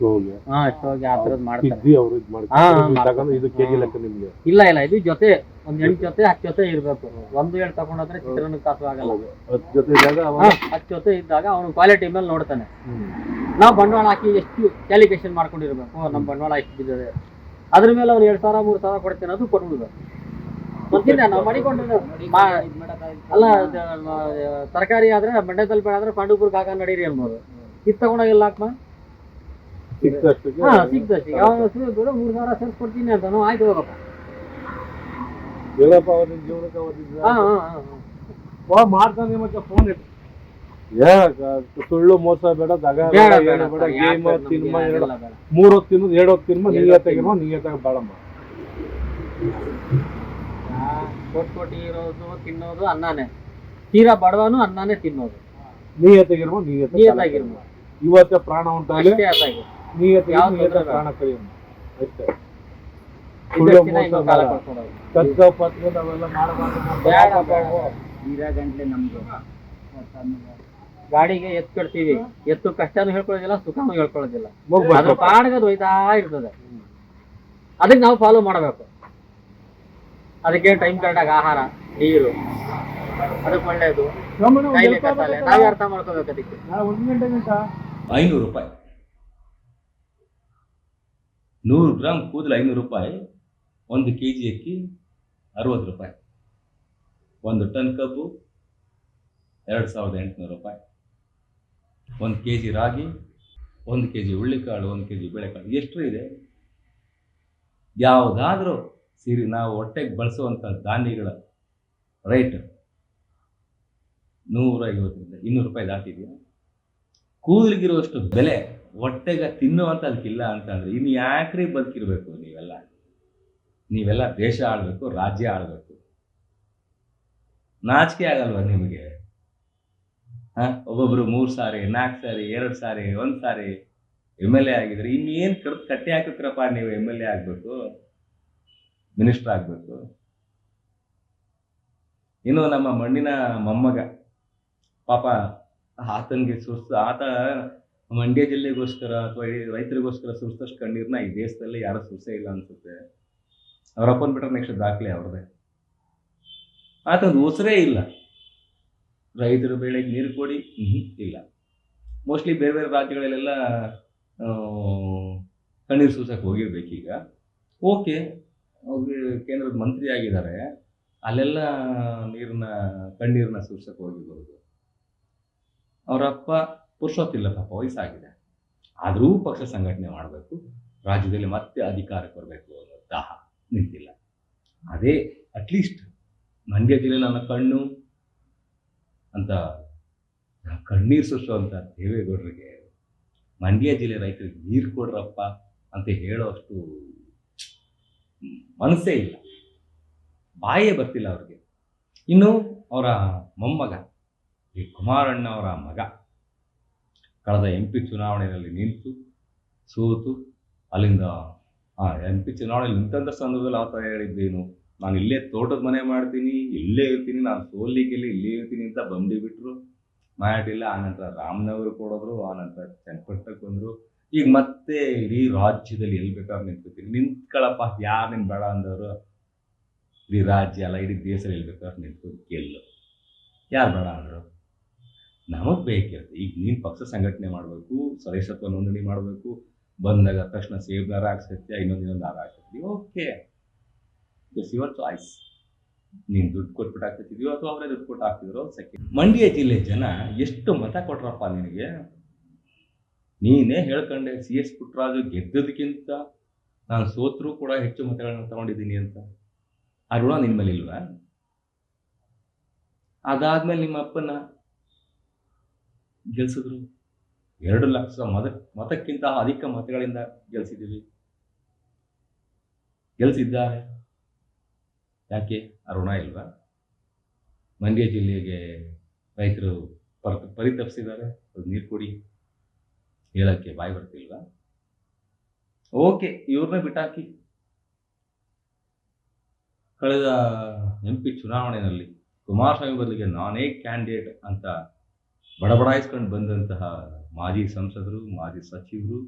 S5: ಹೋಗಿ
S3: ಹಾಂ ಎಷ್ಟೋಗಿ ಆ ಥರದ್ದು ಮಾಡ್ತಾರೆ.
S5: ಅವ್ರು ಇದು ಮಾಡ್ತಾರೆ. ಇದು ಕೆಜಿ ಲೆಕ್ಕ ನಿಮ್ಗೆ.
S3: ಇಲ್ಲ ಇಲ್ಲ ಇದು ಜೊತೆ ಒಂದ್ ಎಂಟು ಜೊತೆ ಹತ್ತು ಜೊತೆ ಇರ್ಬೇಕು. ಒಂದು ಎರಡು ತಗೊಂಡೋದ್ರೆ ಚಿತ್ರನ ಕಾಸು ಆಗಲ್ಲ.
S5: ಹತ್ತು ಜೊತೆ ಇದ್ದಾಗ
S3: ಹತ್ತು ಜೊತೆ ಇದ್ದಾಗ ಅವನು ಕ್ವಾಲಿಟಿ ಮೇಲೆ ನೋಡ್ತಾನೆ. ನಾವು ಬಂಡವಾಳ ಹಾಕಿ ಎಷ್ಟು ಕ್ಯಾಲಿಕೇಶನ್ ಮಾಡ್ಕೊಂಡಿರ್ಬೇಕು. ನಮ್ಮ ಬಂಡವಾಳ ಎಷ್ಟು ಬಿದ್ದಿದೆ. ಅದ್ರ ಮೇಲೆ ಅವ್ನು ಎರಡು ಸಾವಿರ ಮೂರು ಸಾವಿರ ಕೊಡ್ತೇನೆ ಅದು ಕೊಟ್ಬಿಡ್ಬೇಕು ಗೊತ್ತಿಲ್ಲ ನಾವು ಮಾಡಿಕೊಂಡು ಅಲ್ಲ ತರಕಾರಿ ಆದ್ರೆ ಮಂಡ್ಯದಲ್ಲಿ ಬೇಡ ಆದ್ರೆ ಪಾಂಡುಪುರ್ಗೆ ಹಾಕ ನಡೀರಿ ಅನ್ಬೋದು. ಇದು ತಗೊಂಡೋಗಿಲ್ಲ ಹಾಕ್ಮ? ಹಾ ಯಾವ ಬಿಡು ಮೂರು ಸಾವಿರ ಸೇರಿಸ್ಕೊಡ್ತೀನಿ ಅಂತ. ನಾವು ಆಯ್ತು ಹೋಗಪ್ಪ. ಹಾ ಹಾ ಹಾ.
S5: ಮಾಡ್ತಾನೆ ಮತ್ತೆ ಫೋನ್ ಇಟ್ಟು ಸುಳ್ಳು ಮೋಸ ಬೇಡ ದಗ ಬೇಡ
S3: ಬೇಡ ಬೇಡ
S5: ಬೇಡ ಗೇಮ್ ತಿನ್ಮ ಎರಡು
S3: ಬೇಡ.
S5: ಮೂರ್ ಹೊತ್ತು ತಿನ್ನೋದು ಎರಡು ಹೊತ್ತು ತಿನ್ಮ ನೀಯತ್ತಾಗಿರೋ ನೀಯತ್ತಾಗ ಬಾಳಮ್ಮ
S3: ತಗ ಕೋಟಿ ಕೋಟಿ ಇರೋದು ತಿನ್ನೋದು ಅನ್ನನೇ. ತೀರಾ ಬಡವನು ಅನ್ನನೇ ತಿನ್ನೋದು.
S5: ನೀಯತ್ತಾಗಿರೋ ನೀಯತ್ತ
S3: ನೀಯತ್ತಾಗಿರ್ಬೋದು
S5: ಇವತ್ತ ಪ್ರಾಣ ಉಂಟಾಗಲಿ
S3: ಯಾವ
S5: ಪ್ರಾಣ ಕಳಿಯಮ್ಮ ಅಷ್ಟೇ. ಸುಳ್ಳು ಮೋಸ
S3: ಕಾಲ
S5: ಬೇಡ.
S3: ಕಳ್ಕೊಂಡೋಗಿ.
S5: ಕದ್ದ ಪತ್ರದ ಅವೆಲ್ಲ ಮಾಡಬಾರ್ದು.
S3: ಬೇಡ, ಗಾಡಿಗೆ ಎತ್ತು ಕಟ್ತೀವಿ. ಎತ್ತು ಕಷ್ಟನೂ ಹೇಳ್ಕೊಳ್ಳೋದಿಲ್ಲ ಸುಖನೂ ಹೇಳ್ಕೊಳ್ಳೋದಿಲ್ಲ. ಅದ್ರ ಪಾಡ್ಗೆ ಅದು ಹೋಯ್ತಾ ಇರ್ತದೆ. ಅದಕ್ಕೆ ನಾವು ಫಾಲೋ ಮಾಡಬೇಕು. ಅದಕ್ಕೆ ಟೈಮ್ ಕರೆಕ್ಟಾಗಿ ಆಹಾರ ನೀರು ಅದಕ್ಕೆ ಒಳ್ಳೇದು. ನಾವೇ ಅರ್ಥ ಮಾಡ್ಕೋಬೇಕು ಅದಕ್ಕೆ.
S1: ಐನೂರು ರೂಪಾಯಿ. ನೂರು ಗ್ರಾಮ್ ಕೂದಲು ಐನೂರು ರೂಪಾಯಿ. ಒಂದು ಕೆ ಜಿ ಅಕ್ಕಿ ಅರವತ್ತು ರೂಪಾಯಿ. ಒಂದು ಟನ್ ಕಬ್ಬು ಎರಡು ಸಾವಿರದ ಎಂಟುನೂರು ರೂಪಾಯಿ. ಒಂದು ಕೆ ಜಿ ರಾಗಿ, ಒಂದು ಕೆ ಜಿ ಹುಳ್ಳಿಕಾಳು ಒಂದು ಕೆ ಜಿ ಬೇಳೆಕಾಳು, ಎಷ್ಟು ಇದೆ. ಯಾವುದಾದ್ರೂ ಸಿರಿ, ನಾವು ಹೊಟ್ಟೆಗೆ ಬಳಸುವಂಥ ಧಾನ್ಯಗಳ ರೈಟ್ ನೂರ ಐವತ್ತರಿಂದ ಇನ್ನೂರು ರೂಪಾಯಿ ದಾಟಿದೆಯಾ? ಕೂದಲಿಗಿರುವಷ್ಟು ಬೆಲೆ ಹೊಟ್ಟೆಗೆ ತಿನ್ನುವಂಥ ಅದಕ್ಕಿಲ್ಲ ಅಂತಂದರೆ ಇನ್ನು ಯಾಕ್ರಿ ಬದುಕಿರಬೇಕು ನೀವೆಲ್ಲ? ನೀವೆಲ್ಲ ದೇಶ ಆಳಬೇಕು, ರಾಜ್ಯ ಆಳಬೇಕು. ನಾಚಿಕೆ ಆಗಲ್ವ ನಿಮಗೆ? ಒಬ್ಬೊಬ್ರು ಮೂರು ಸಾರಿ ನಾಲ್ಕು ಸಾರಿ, ಎರಡು ಸಾರಿ, ಒಂದು ಸಾರಿ ಎಂ ಎಲ್ ಎ ಆಗಿದ್ರೆ ಇನ್ನೇನ್ ಕರೆದು ಕಟ್ಟಿ ಹಾಕಿದ್ರಪ್ಪ ನೀವು ಎಂ ಎಲ್ ಎ ಆಗಬೇಕು ಮಿನಿಸ್ಟರ್ ಆಗಬೇಕು. ಇನ್ನು ನಮ್ಮ ಮಣ್ಣಿನ ಮೊಮ್ಮಗ, ಪಾಪ ಆತನಿಗೆ ಸುಸ್ತು, ಆತ ಮಂಡ್ಯ ಜಿಲ್ಲೆಗೋಸ್ಕರ ಅಥವಾ ರೈತರಿಗೋಸ್ಕರ ಸುರಿಸಷ್ಟು ಕಣ್ಣೀರ್ನ ಈ ದೇಶದಲ್ಲಿ ಯಾರೂ ಸುರಿಸೇ ಇಲ್ಲ ಅನ್ಸುತ್ತೆ. ಅವ್ರ ಅಪ್ಪನ್ ಬಿಟ್ರೆ ನೆಕ್ಸ್ಟ್ ದಾಖಲೆ ಅವ್ರದ್ದೇ ಆತಂದು ಉಸಿರೇ ಇಲ್ಲ. ರೈತರು ಬೆಳೆಗೆ ನೀರು ಕೊಡಿ ಇಲ್ಲ. ಮೋಸ್ಟ್ಲಿ ಬೇರೆ ಬೇರೆ ರಾಜ್ಯಗಳಲ್ಲೆಲ್ಲ ಕಣ್ಣೀರು ಸೂಸಕ್ಕೆ ಹೋಗಿರ್ಬೇಕೀಗ. ಓಕೆ ಕೇಂದ್ರದ ಮಂತ್ರಿ ಆಗಿದ್ದಾರೆ. ಅಲ್ಲೆಲ್ಲ ನೀರನ್ನ ಕಣ್ಣೀರನ್ನ ಸೂಸಕ್ಕೆ ಹೋಗಿರ್ಬೋದು. ಅವರಪ್ಪ ಪುರುಷೋತ್ತಿಲ್ಲ, ಪಾಪ ವಯಸ್ಸಾಗಿದೆ. ಆದರೂ ಪಕ್ಷ ಸಂಘಟನೆ ಮಾಡಬೇಕು. ರಾಜ್ಯದಲ್ಲಿ ಮತ್ತೆ ಅಧಿಕಾರಕ್ಕೆ ಬರಬೇಕು ಅನ್ನೋ ದಾಹ ನಿಂತಿಲ್ಲ. ಅದೇ ಅಟ್ಲೀಸ್ಟ್ ಮಂಡ್ಯ ಜಿಲ್ಲೆ ನನ್ನ ಕಣ್ಣು ಅಂತ ಕಣ್ಣೀರು ಸುರಿಸುವಂಥ ದೇವೇಗೌಡರಿಗೆ, ಮಂಡ್ಯ ಜಿಲ್ಲೆ ರೈತರಿಗೆ ನೀರು ಕೊಡ್ರಪ್ಪ ಅಂತ ಹೇಳೋಷ್ಟು ಮನಸ್ಸೇ ಇಲ್ಲ. ಬಾಯೇ ಬರ್ತಿಲ್ಲ ಅವ್ರಿಗೆ. ಇನ್ನು ಅವರ ಮೊಮ್ಮಗ, ಈ ಕುಮಾರಣ್ಣ ಅವರ ಮಗ, ಕಳೆದ ಎಂ ಪಿ ಚುನಾವಣೆಯಲ್ಲಿ ನಿಂತು, ಸೋತು, ಅಲ್ಲಿಂದ ಆ ಎಂ ಪಿ ಚುನಾವಣೆಯಲ್ಲಿ ನಿಂತಂಥ ಸಂದರ್ಭದಲ್ಲಿ ಆತ ಹೇಳಿದ್ದೇನು? ನಾನು ಇಲ್ಲೇ ತೋಟದ ಮನೆ ಮಾಡ್ತೀನಿ, ಇಲ್ಲೇ ಇರ್ತೀನಿ, ನಾನು ಸೋಲಿಗೆಲ್ಲಿ ಇಲ್ಲೇ ಇರ್ತೀನಿ ಅಂತ ಬಂಬಿ ಬಿಟ್ರು. ಮಾಡಿಲ್ಲ ಆನಂತರ ರಾಮನಗರ ಕೊಡೋದ್ರು ಆನಂತರ ಚನ್ನಪಟ್ಟಣಕ್ಕೆ ಬಂದರು. ಈಗ ಮತ್ತೆ ಇಡೀ ರಾಜ್ಯದಲ್ಲಿ ಎಲ್ಲಿ ಬೇಕಾದ್ರೂ ನಿಂತ್ಕೋತೀನಿ. ನಿಂತ್ಕೊಳ್ಳಪ್ಪ ಯಾರು ನಿನ್ ಬೇಡ ಅಂದವರು? ಇಡೀ ರಾಜ್ಯ ಅಲ್ಲ, ಇಡೀ ದೇಶದಲ್ಲಿ ಎಲ್ಲಿ ಬೇಕಾದ್ರೂ ನಿಂತ್ಕೋ ಗೆಲ್ಲು. ಯಾರು ಬೇಡ ಅಂದರು? ನಮಗೆ ಬೇಕಿರುತ್ತೆ. ಈಗ ನೀನು ಪಕ್ಷ ಸಂಘಟನೆ ಮಾಡಬೇಕು, ಸದಸ್ಯತ್ವ ನೋಂದಣಿ ಮಾಡಬೇಕು, ಬಂದಾಗ ತಕ್ಷಣ ಸೇಬ್ನಾರ ಹಾಕ್ಸತ್ಯ, ಇನ್ನೊಂದು ಇನ್ನೊಂದು ಹಾರ ಓಕೆ. ಇಟ್ಸ್ ಯುವರ್ ಚಾಯ್ಸ್ ನೀನು ದುಡ್ಡು ಕೊಟ್ಬಿಟ್ಟು ಹಾಕ್ತಿದ್ಯೋ ಅಥವಾ ಅವರೇ ದುಡ್ಡು ಕೊಟ್ಟು ಹಾಕ್ತಿದ್ರು ಸೆಕೆಂಡ್ ಮಂಡ್ಯ ಜಿಲ್ಲೆ ಜನ ಎಷ್ಟು ಮತ ಕೊಟ್ರಪ್ಪ ನಿನಗೆ? ನೀನೇ ಹೇಳ್ಕೊಂಡೆ ಸಿ ಎಸ್ ಪುಟ್ಟರಾಜು ಗೆದ್ದದಕ್ಕಿಂತ ನಾನು ಸೋತ್ರೂ ಕೂಡ ಹೆಚ್ಚು ಮತಗಳನ್ನ ತಗೊಂಡಿದ್ದೀನಿ ಅಂತ. ಆ ಋಣ ನಿನ್ನ ಮೇಲೆ ಇಲ್ವಾ? ಅದಾದ್ಮೇಲೆ ನಿಮ್ಮ ಅಪ್ಪನ ಗೆಲ್ಸಿದ್ರು. ಎರಡು ಲಕ್ಷ ಮತ, ಮತಕ್ಕಿಂತ ಅಧಿಕ ಮತಗಳಿಂದ ಗೆಲ್ಸಿದ್ದೀವಿ. ಗೆಲ್ಸಿದ್ದಾರೆ. ಯಾಕೆ? ಆ ಋಣ ಇಲ್ವಾ? ಮಂಡ್ಯ ಜಿಲ್ಲೆಗೆ ರೈತರು ಪರ್, ಪರಿತಪಿಸಿದ್ದಾರೆ. ಅದು ನೀರು ಕೊಡಿ. ಹೇಳಕ್ಕೆ ಬಾಯಿ ಬರ್ತಿಲ್ವಾ? ಓಕೆ ಇವ್ರನ್ನ ಬಿಟ್ಟಾಕಿ. ಕಳೆದ ಎಂ ಪಿ ಚುನಾವಣೆಯಲ್ಲಿ ಕುಮಾರಸ್ವಾಮಿ ಬದಲಿಗೆ ನಾನೇ ಕ್ಯಾಂಡಿಡೇಟ್ ಅಂತ ಬಡಬಡಾಯಿಸ್ಕೊಂಡು ಬಂದಂತಹ ಮಾಜಿ ಸಂಸದರು, ಮಾಜಿ ಸಚಿವರು,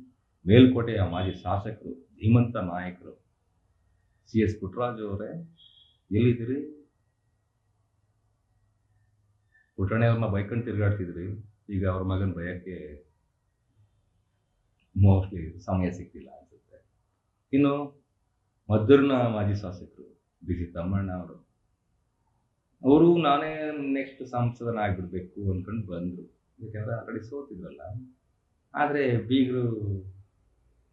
S1: ಮೇಲ್ಕೋಟೆಯ ಮಾಜಿ ಶಾಸಕರು, ಧೀಮಂತ ನಾಯಕರು, ಸಿ ಎಸ್ ಪುಟ್ಟರಾಜು ಅವರೇ ಎಲ್ಲಿದ್ದೀರಿ? ಪುಟ್ಟಣ್ಣವ್ರನ್ನ ಬೈಕೊಂಡು ತಿರುಗಾಡ್ತಿದ್ರಿ. ಈಗ ಅವ್ರ ಮಗನ ಬಯಕ್ಕೆ ಮೋಸ್ಟ್ಲಿ ಸಮಯ ಸಿಕ್ಕಿಲ್ಲ ಅನ್ಸುತ್ತೆ. ಇನ್ನು ಮದ್ದೂರಿನ ಮಾಜಿ ಶಾಸಕರು ಬಿ ಸಿ ತಮ್ಮಣ್ಣ ಅವರು ಅವರು ನಾನೇ ನೆಕ್ಸ್ಟ್ ಸಂಸದನಾಗ್ಬಿಡ್ಬೇಕು ಅನ್ಕೊಂಡು ಬಂದರು. ಯಾಕಂದ್ರೆ ಆಲ್ರೆಡಿ ಸೋತಿದ್ರಲ್ಲ ಆದರೆ ಬೀಗರು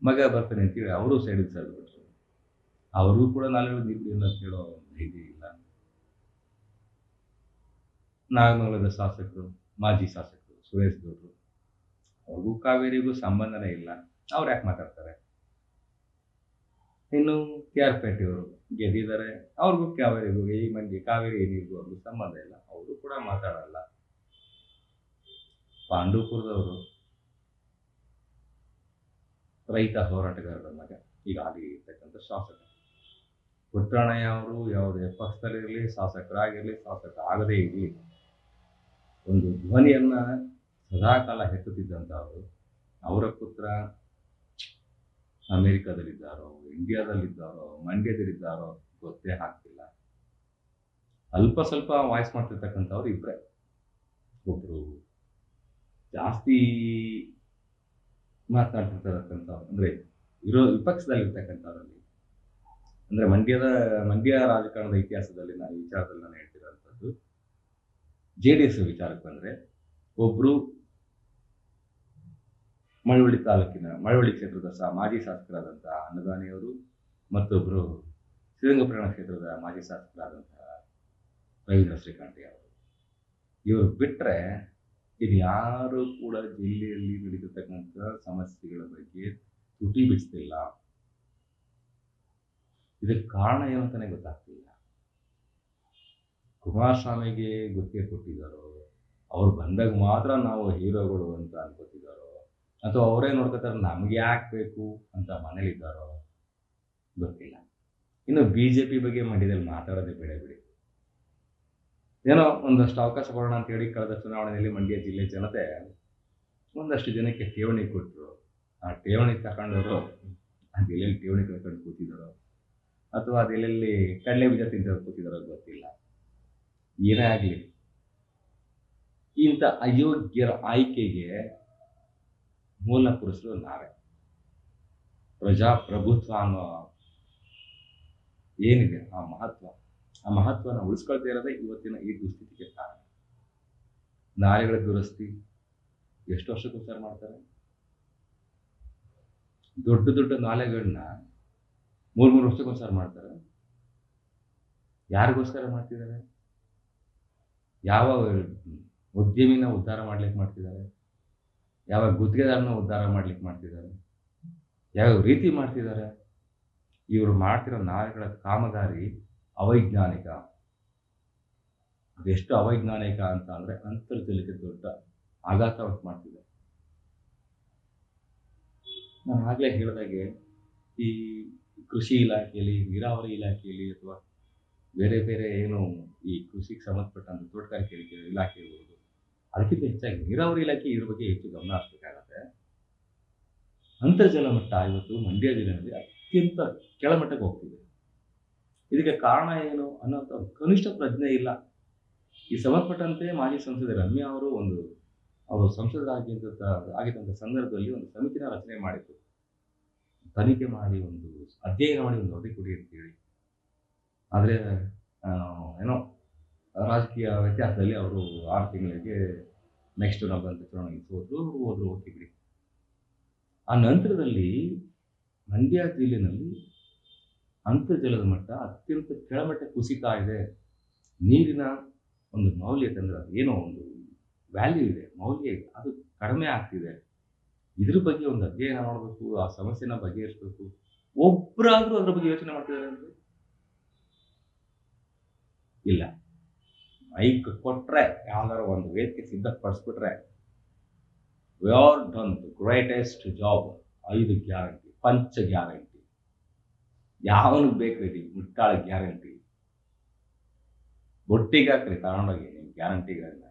S1: ಮಗ ಬರ್ತಾನೆ ಅಂತೇಳಿ ಅವರು ಸೈಡಿಗೆ ಸರಿಬಿಟ್ರು ಅವರು ಕೂಡ ನಾಳೆ ಅಂತ ಕೇಳೋ ಧೈರ್ಯ ಇಲ್ಲ. ನಾಗಮಂಗಲದ ಶಾಸಕರು, ಮಾಜಿ ಶಾಸಕರು, ಸುರೇಶ್ ಗೌಡ್ರು, ಅವ್ರಿಗೂ ಕಾವೇರಿಗೂ ಸಂಬಂಧನೇ ಇಲ್ಲ. ಅವ್ರು ಯಾಕೆ ಮಾತಾಡ್ತಾರೆ? ಇನ್ನು ಕೆ ಆರ್ ಪೇಟೆಯವರು ಗೆದ್ದಿದ್ದಾರೆ. ಅವ್ರಿಗೂ ಕಾವೇರಿಗೂ, ಈ ಮಂದಿ ಕಾವೇರಿ ನೀರಿಗೂ ಅವ್ರಿಗೂ ಸಂಬಂಧ ಇಲ್ಲ. ಅವರು ಕೂಡ ಮಾತಾಡಲ್ಲ. ಪಾಂಡೂಪುರದವರು ರೈತ ಹೋರಾಟಗಾರರ ಮಗ ಈಗ ಹಾಗೆ ಇರ್ತಕ್ಕಂಥ ಶಾಸಕ. ಪುಟ್ಟಣ್ಣಯ್ಯ ಅವರು ಯಾವುದೇ ಪಕ್ಷದಲ್ಲಿರಲಿ, ಶಾಸಕರಾಗಿರಲಿ, ಶಾಸಕ ಆಗದೇ ಇರಲಿ, ಒಂದು ಧ್ವನಿಯನ್ನು ಸದಾಕಾಲ ಎತ್ತುತ್ತಿದ್ದಂಥವರು ಅವರ ಪುತ್ರ ಅಮೆರಿಕದಲ್ಲಿದ್ದಾರೋ, ಇಂಡಿಯಾದಲ್ಲಿದ್ದಾರೋ, ಮಂಡ್ಯದಲ್ಲಿದ್ದಾರೋ ಗೊತ್ತೇ ಆಗ್ತಿಲ್ಲ. ಅಲ್ಪ ಸ್ವಲ್ಪ ವಾಯ್ಸ್ ಮಾಡ್ತಿರ್ತಕ್ಕಂಥವ್ರು ಇಬ್ಬರೇ ಒಬ್ಬರು ಜಾಸ್ತಿ ಮಾತಾಡ್ತಿರ್ತಕ್ಕಂಥವ್ರು ಅಂದರೆ ಇರೋ ವಿಪಕ್ಷದಲ್ಲಿರ್ತಕ್ಕಂಥವ್ರಲ್ಲಿ ಅಂದರೆ ಮಂಡ್ಯದ, ಮಂಡ್ಯ ರಾಜಕಾರಣದ ಇತಿಹಾಸದಲ್ಲಿ ನಾನು ಈ ವಿಚಾರದಲ್ಲಿ ನಾನು ಹೇಳ್ತಿರೋಂಥದ್ದು ಜೆ ಡಿ ಎಸ್ ವಿಚಾರಕ್ಕೆ ಬಂದರೆ ಒಬ್ಬರು ಮಳವಳ್ಳಿ ತಾಲೂಕಿನ, ಮಳವಳ್ಳಿ ಕ್ಷೇತ್ರದ ಸಹ ಮಾಜಿ ಶಾಸಕರಾದಂತಹ ಅನ್ನದಾನಿಯವರು ಮತ್ತೊಬ್ಬರು ಶ್ರೀರಂಗಪಟ್ಟಣ ಕ್ಷೇತ್ರದ ಮಾಜಿ ಶಾಸಕರಾದಂತಹ ರವೀಂದ್ರ ಶ್ರೀಕಾಂತಿ ಅವರು. ಇವರು ಬಿಟ್ಟರೆ ಇದು ಯಾರು ಕೂಡ ಜಿಲ್ಲೆಯಲ್ಲಿ ನಡೀತಿರ್ತಕ್ಕಂಥ ಸಮಸ್ಯೆಗಳ ಬಗ್ಗೆ ತುಟಿ ಬಿಡಿಸ್ತಿಲ್ಲ. ಇದಕ್ಕೆ ಕಾರಣ ಏನು ಅಂತಾನೆ ಗೊತ್ತಾಗ್ತಿಲ್ಲ. ಕುಮಾರಸ್ವಾಮಿಗೆ ಗುತ್ತಿಗೆ ಕೊಟ್ಟಿದ್ದಾರೋ, ಅವ್ರು ಬಂದಾಗ ಮಾತ್ರ ನಾವು ಹೀರೋಗಳು ಅಂತ ಅನ್ಕೋತಿದ್ದಾರೋ, ಅಥವಾ ಅವರೇ ನೋಡ್ಕೋತಾರೆ ನಮ್ಗೆ ಯಾಕೆ ಬೇಕು ಅಂತ ಮನೇಲಿದ್ದಾರೋ, ಗೊತ್ತಿಲ್ಲ. ಇನ್ನು ಬಿ ಜೆ ಪಿ ಬಗ್ಗೆ ಮಂಡ್ಯದಲ್ಲಿ ಮಾತಾಡೋದೇ ಬೇಡ ಬಿಡಿ. ಏನೋ ಒಂದಷ್ಟು ಅವಕಾಶ ಕೊಡೋಣ ಅಂತ ಹೇಳಿ ಕಳೆದ ಚುನಾವಣೆಯಲ್ಲಿ ಮಂಡ್ಯ ಜಿಲ್ಲೆ ಜನತೆ ಒಂದಷ್ಟು ಜನಕ್ಕೆ ಠೇವಣಿ ಕೊಟ್ಟರು. ಆ ಠೇವಣಿ ತಗೊಂಡವರು ಆ ಜಿಲ್ಲೆಯಲ್ಲಿ ಠೇವಣಿ ಕಳ್ಕೊಂಡು ಕೂತಿದ್ದಾರೋ. ಅಥವಾ ಅದೆಲ್ಲೆಲ್ಲಿ ಕಡಲೆ ಬೀಜ ತಿಂತ ಕೂತಿದಾರೋ ಗೊತ್ತಿಲ್ಲ. ಏನೇ ಆಗಲಿ ಇಂಥ ಅಯೋಗ್ಯರ ಆಯ್ಕೆಗೆ ಮೂಲ ಪುರುಷರು ನಾವೇ. ಪ್ರಜಾಪ್ರಭುತ್ವ ಅನ್ನೋ ಏನಿದೆ, ಆ ಮಹತ್ವ. ಆ ಮಹತ್ವನ ಉಳಿಸ್ಕೊಳ್ತಾ ಇರೋದೇ ಇವತ್ತಿನ ಈ ದುಸ್ಥಿತಿಗೆ ಕಾರಣ. ನಾಲೆಗಳ ದುರಸ್ತಿ, ಎಷ್ಟು ವರ್ಷಕ್ಕೋಸ್ಕರ ಮಾಡ್ತಾರೆ? ದೊಡ್ಡ ದೊಡ್ಡ ನಾಲೆಗಳನ್ನ ಮೂರು ಮೂರು ವರ್ಷಕ್ಕೊಂದ್ಸಾರಿ ಮಾಡ್ತಾರೆ. ಯಾರಿಗೋಸ್ಕರ ಮಾಡ್ತಿದ್ದಾರೆ? ಯಾವ ಉದ್ಯಮಿನ ಉದ್ಧಾರ ಮಾಡ್ಲಿಕ್ಕೆ ಮಾಡ್ತಿದ್ದಾರೆ? ಯಾವ ಗುತ್ತಿಗೆದಾರನ ಉದ್ಧಾರ ಮಾಡ್ಲಿಕ್ಕೆ ಮಾಡ್ತಿದ್ದಾರೆ? ಯಾವ ರೀತಿ ಮಾಡ್ತಿದ್ದಾರೆ? ಇವರು ಮಾಡ್ತಿರೋ ನಾಯಕರ ಕಾಮಗಾರಿ ಅವೈಜ್ಞಾನಿಕ. ಅದೆಷ್ಟು ಅವೈಜ್ಞಾನಿಕ ಅಂತ ಅಂದರೆ ಅಂತರ್ಜಲಕ್ಕೆ ದೊಡ್ಡ ಆಘಾತ ಉಂಟು ಮಾಡ್ತಿದೆ ನಾನು ಆಗಲೇ ಹೇಳಿದಾಗೆ ಈ ಕೃಷಿ ಇಲಾಖೆಯಲ್ಲಿ, ನೀರಾವರಿ ಇಲಾಖೆಯಲ್ಲಿ ಅಥವಾ ಬೇರೆ ಬೇರೆ ಏನು ಈ ಕೃಷಿಗೆ ಸಂಬಂಧಪಟ್ಟಂಥ ತೋಟಗಾರಿಕೆ ಇಲಾಖೆ- ಇರ್ಬೋದು ಅದಕ್ಕಿಂತ ಹೆಚ್ಚಾಗಿ ನೀರಾವರಿ ಇಲಾಖೆ ಇದ್ರ ಬಗ್ಗೆ ಹೆಚ್ಚು ಗಮನ ಹರಿಸಬೇಕಾಗತ್ತೆ. ಅಂತರ್ಜಲ ಮಟ್ಟ ಇವತ್ತು ಮಂಡ್ಯ ಜಿಲ್ಲೆಯಲ್ಲಿ ಅತ್ಯಂತ ಕೆಳಮಟ್ಟಕ್ಕೆ ಹೋಗ್ತಿದೆ. ಇದಕ್ಕೆ ಕಾರಣ ಏನು ಅನ್ನೋಂಥ ಕನಿಷ್ಠ ಪ್ರಜ್ಞೆ ಇಲ್ಲ. ಈ ಸಂಬಂಧಪಟ್ಟಂತೆ ಮಾಜಿ ಸಂಸದ ರಮ್ಯಾ ಅವರು ಒಂದು, ಅವರು ಸಂಸದರಾಗಿದ್ದಂಥ ಆಗಿದ್ದಂಥ ಸಂದರ್ಭದಲ್ಲಿ ಒಂದು ಸಮಿತಿನ ರಚನೆ ಮಾಡಿತ್ತು ತನಿಖೆ ಮಾಡಿ ಒಂದು, ಅಧ್ಯಯನ ಮಾಡಿ ಒಂದು ವರದಿ ಕೊಡಿ ಅಂತೇಳಿ. ಆದರೆ ಏನೋ ರಾಜಕೀಯ ವ್ಯತ್ಯಾಸದಲ್ಲಿ ಅವರು ಆರು ತಿಂಗಳಿಗೆ ನೆಕ್ಸ್ಟ್ ನಂಬರ್ ಚುನಾವಣೆಗೆ ಸೋತರು ಹೋದ್ರು ಓಕೆ ಆ ನಂತರದಲ್ಲಿ ಮಂಡ್ಯ ಜಿಲ್ಲೆನಲ್ಲಿ ಅಂತರ್ಜಲದ ಮಟ್ಟ ಅತ್ಯಂತ ಕೆಳಮಟ್ಟ ಕುಸಿತಾ ಇದೆ. ನೀರಿನ ಒಂದು ಮೌಲ್ಯ ತಂದ್ರೆ ಏನೋ ಒಂದು ವ್ಯಾಲ್ಯೂ ಇದೆ, ಮೌಲ್ಯ ಇದೆ, ಅದು ಕಡಿಮೆ ಆಗ್ತಿದೆ. ಇದ್ರ ಬಗ್ಗೆ ಒಂದು ಅಧ್ಯಯನ ಮಾಡಬೇಕು, ಆ ಸಮಸ್ಯೆನ ಬಗೆಹರಿಸಬೇಕು. ಒಬ್ಬರಾದ್ರೂ ಅದ್ರ ಬಗ್ಗೆ ಯೋಚನೆ ಮಾಡ್ತಿದ್ದಾರೆ ಅಂದ್ರೆ? ಇಲ್ಲ. ಮೈಕ್ ಕೊಟ್ರೆ ಯಾವ್ದಾರ ಒಂದು ವೇದಿಕೆ ಸಿದ್ಧಪಡಿಸ್ಬಿಟ್ರೆ we are done the greatest job ಐದು ಗ್ಯಾರಂಟಿ, ಪಂಚ ಗ್ಯಾರಂಟಿ. ಯಾವನಿಗೆ ಬೇಕು ರೀ ಮುಟ್ಟಾಳ ಗ್ಯಾರಂಟಿ. ಬೊಟ್ಟಿಗೆ ಹಾಕ್ರಿ, ತಗೊಂಡೋಗಿ ನೀವು ಗ್ಯಾರಂಟಿಗಳನ್ನ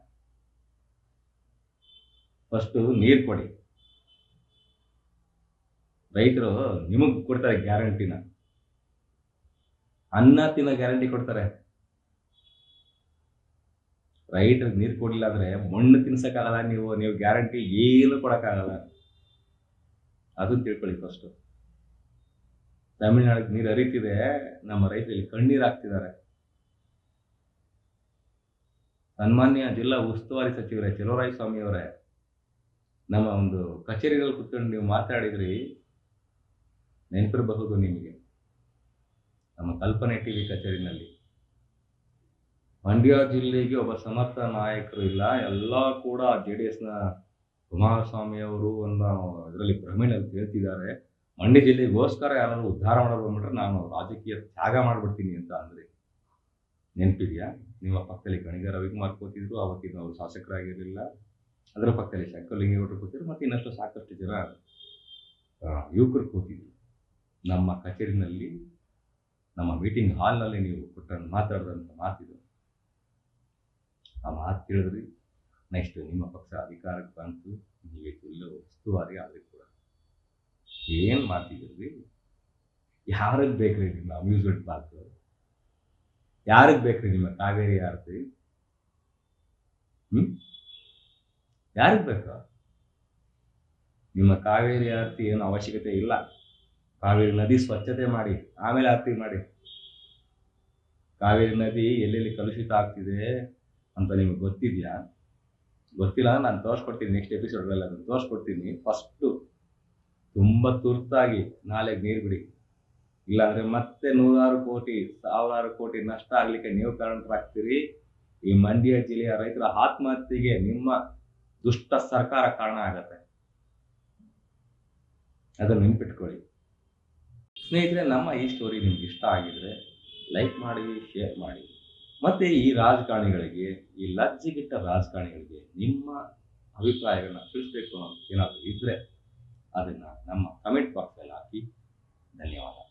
S1: ಫಸ್ಟು ನೀರು ಕೊಡಿ. ರೈತರು ನಿಮಗೆ ಕೊಡ್ತಾರೆ ಗ್ಯಾರಂಟಿನ. ಅನ್ನ ತಿನ್ನೋ ಗ್ಯಾರಂಟಿ ಕೊಡ್ತಾರೆ. ರೈತರಿಗೆ ನೀರು ಕೊಡಲಿಲ್ಲ ಅಂದ್ರೆ ಮಣ್ಣು ತಿನ್ಸಕ್ಕಾಗಲ್ಲ ನೀವು ನೀವು ಗ್ಯಾರಂಟಿ ಏನು ಕೊಡೋಕ್ಕಾಗಲ್ಲ. ಅದು ತಿಳ್ಕೊಳ್ಳಿ ಫಸ್ಟು ತಮಿಳ್ನಾಡಿಗೆ ನೀರು ಹರಿತಿದೆ, ನಮ್ಮ ರೈತರಲ್ಲಿ ಕಣ್ಣೀರು ಹಾಕ್ತಿದ್ದಾರೆ. ಸನ್ಮಾನ್ಯ ಜಿಲ್ಲಾ ಉಸ್ತುವಾರಿ ಸಚಿವರೇ ಚಲೋರಾಯ ಸ್ವಾಮಿ ಅವರೇ ನಮ್ಮ ಒಂದು ಕಚೇರಿಗಳಲ್ಲಿ ಕುತ್ಕೊಂಡು ನೀವು ಮಾತಾಡಿದ್ರಿ ನೆನಪಿರಬಹುದು ನಿಮಗೆ. ನಮ್ಮ ಕಲ್ಪನೆ ಟಿವಿ ಕಚೇರಿನಲ್ಲಿ. ಮಂಡ್ಯ ಜಿಲ್ಲೆಗೆ ಒಬ್ಬ ಸಮರ್ಥ ನಾಯಕರು ಇಲ್ಲ, ಎಲ್ಲ ಕೂಡ ಜೆ ಡಿ ಎಸ್ನ ಕುಮಾರಸ್ವಾಮಿ ಅವರು ಒಂದು ಇದರಲ್ಲಿ ಭ್ರಮೆಯಲ್ಲಿ ಹೇಳ್ತಿದ್ದಾರೆ ಮಂಡ್ಯ ಜಿಲ್ಲೆಗೋಸ್ಕರ ಯಾರಾದರೂ ಉದ್ಧಾರ ಮಾಡೋದು ನಾನು ರಾಜಕೀಯ ತ್ಯಾಗ ಮಾಡಿಬಿಡ್ತೀನಿ ಅಂತ ಅಂದರೆ ನೆನಪಿದೆಯಾ? ನಿಮ್ಮ ಪಕ್ಕದಲ್ಲಿ ಗಣಿಗ ರವಿಕುಮಾರ್ ಕೂತಿದ್ರು ಅವತ್ತಿನ ಅವರು ಶಾಸಕರಾಗಿರಲಿಲ್ಲ. ಅದರ ಪಕ್ಕದಲ್ಲಿ ಶಂಕರಲಿಂಗೇಗೌಡರು ಕೂತಿದ್ರು, ಮತ್ತು ಇನ್ನಷ್ಟು ಸಾಕಷ್ಟು ಜನ ಯುವಕರು ಕೂತಿದ್ರು. ನಮ್ಮ ಕಚೇರಿನಲ್ಲಿ, ನಮ್ಮ ಮೀಟಿಂಗ್ ಹಾಲ್ನಲ್ಲಿ ನೀವು ಕೊಟ್ಟ ಮಾತಾಡಿದಂಥ ಮಾತಿದು ಆ ಮಾತು ಕೇಳಿದ್ರಿ ನೆಕ್ಸ್ಟ್ ನಿಮ್ಮ ಪಕ್ಷ ಅಧಿಕಾರಕ್ಕೆ ಬಂತು, ನೀವೇ ಜಿಲ್ಲೆ ಉಸ್ತುವಾರಿ ಆದ್ರಿ ಕೂಡ. ಏನು ಮಾಡ್ತಿದ್ದೀರಿ? ಯಾರಿಗೆ ಬೇಕ್ರಿ ನಿಮ್ಮ ಅಮ್ಯೂಸ್ಮೆಂಟ್ ಪಾರ್ಕ್ ಯಾರಿಗೆ ಬೇಕ್ರಿ ನಿಮ್ಮ ಕಾವೇರಿ ಆರತಿ? ಹ್ಮ್? ಯಾರಿಗೆ ಬೇಕು? ನಿಮ್ಮ ಕಾವೇರಿ ಆರತಿ ಏನು ಅವಶ್ಯಕತೆ ಇಲ್ಲ. ಕಾವೇರಿ ನದಿ ಸ್ವಚ್ಛತೆ ಮಾಡಿ, ಆಮೇಲೆ ಆರತಿ ಮಾಡಿ. ಕಾವೇರಿ ನದಿ ಎಲ್ಲೆಲ್ಲಿ ಕಲುಷಿತ ಆಗ್ತಿದೆ ಅಂತ ನಿಮಗೆ ಗೊತ್ತಿದೆಯಾ? ಗೊತ್ತಿಲ್ಲ, ನಾನು ತೋರಿಸ್ಕೊಡ್ತೀನಿ ನೆಕ್ಸ್ಟ್ ಎಪಿಸೋಡ್ಗಳಲ್ಲಿ ಅದನ್ನು ತೋರಿಸ್ಕೊಡ್ತೀನಿ. ಫಸ್ಟು ತುಂಬ ತುರ್ತಾಗಿ ನಾಲೆಗೆ ನೀರು ಬಿಡಿ. ಇಲ್ಲಾಂದರೆ ಮತ್ತೆ ನೂರಾರು ಕೋಟಿ, ಸಾವಿರಾರು ಕೋಟಿ ನಷ್ಟ ಆಗ್ಲಿಕ್ಕೆ ನೀವು ಕಾರಣರಾಗ್ತೀರಿ ಈ ಮಂಡ್ಯ ಜಿಲ್ಲೆಯ ರೈತರ ಆತ್ಮಹತ್ಯೆಗೆ ನಿಮ್ಮ ದುಷ್ಟ ಸರ್ಕಾರ ಕಾರಣ ಆಗತ್ತೆ. ಅದನ್ನು ನೆನ್ಪಿಟ್ಕೊಳ್ಳಿ. ಸ್ನೇಹಿತರೆ, ನಮ್ಮ ಈ ಸ್ಟೋರಿ ನಿಮ್ಗೆ ಇಷ್ಟ ಆಗಿದ್ರೆ ಲೈಕ್ ಮಾಡಿ ಶೇರ್ ಮಾಡಿ. ಮತ್ತೆ ಈ ರಾಜಕಾರಣಿಗಳಿಗೆ, ಈ ಲಜ್ಜೆಗಿಟ್ಟ ರಾಜಕಾರಣಿಗಳಿಗೆ ನಿಮ್ಮ ಅಭಿಪ್ರಾಯಗಳನ್ನ ತಿಳಿಸ್ಬೇಕು ಅನ್ನೋದು ಏನಾದರೂ ಇದ್ದರೆ ಅದನ್ನ ನಮ್ಮ ಕಮೆಂಟ್ ಬಾಕ್ಸಲ್ಲಿ ಹಾಕಿ. ಧನ್ಯವಾದ.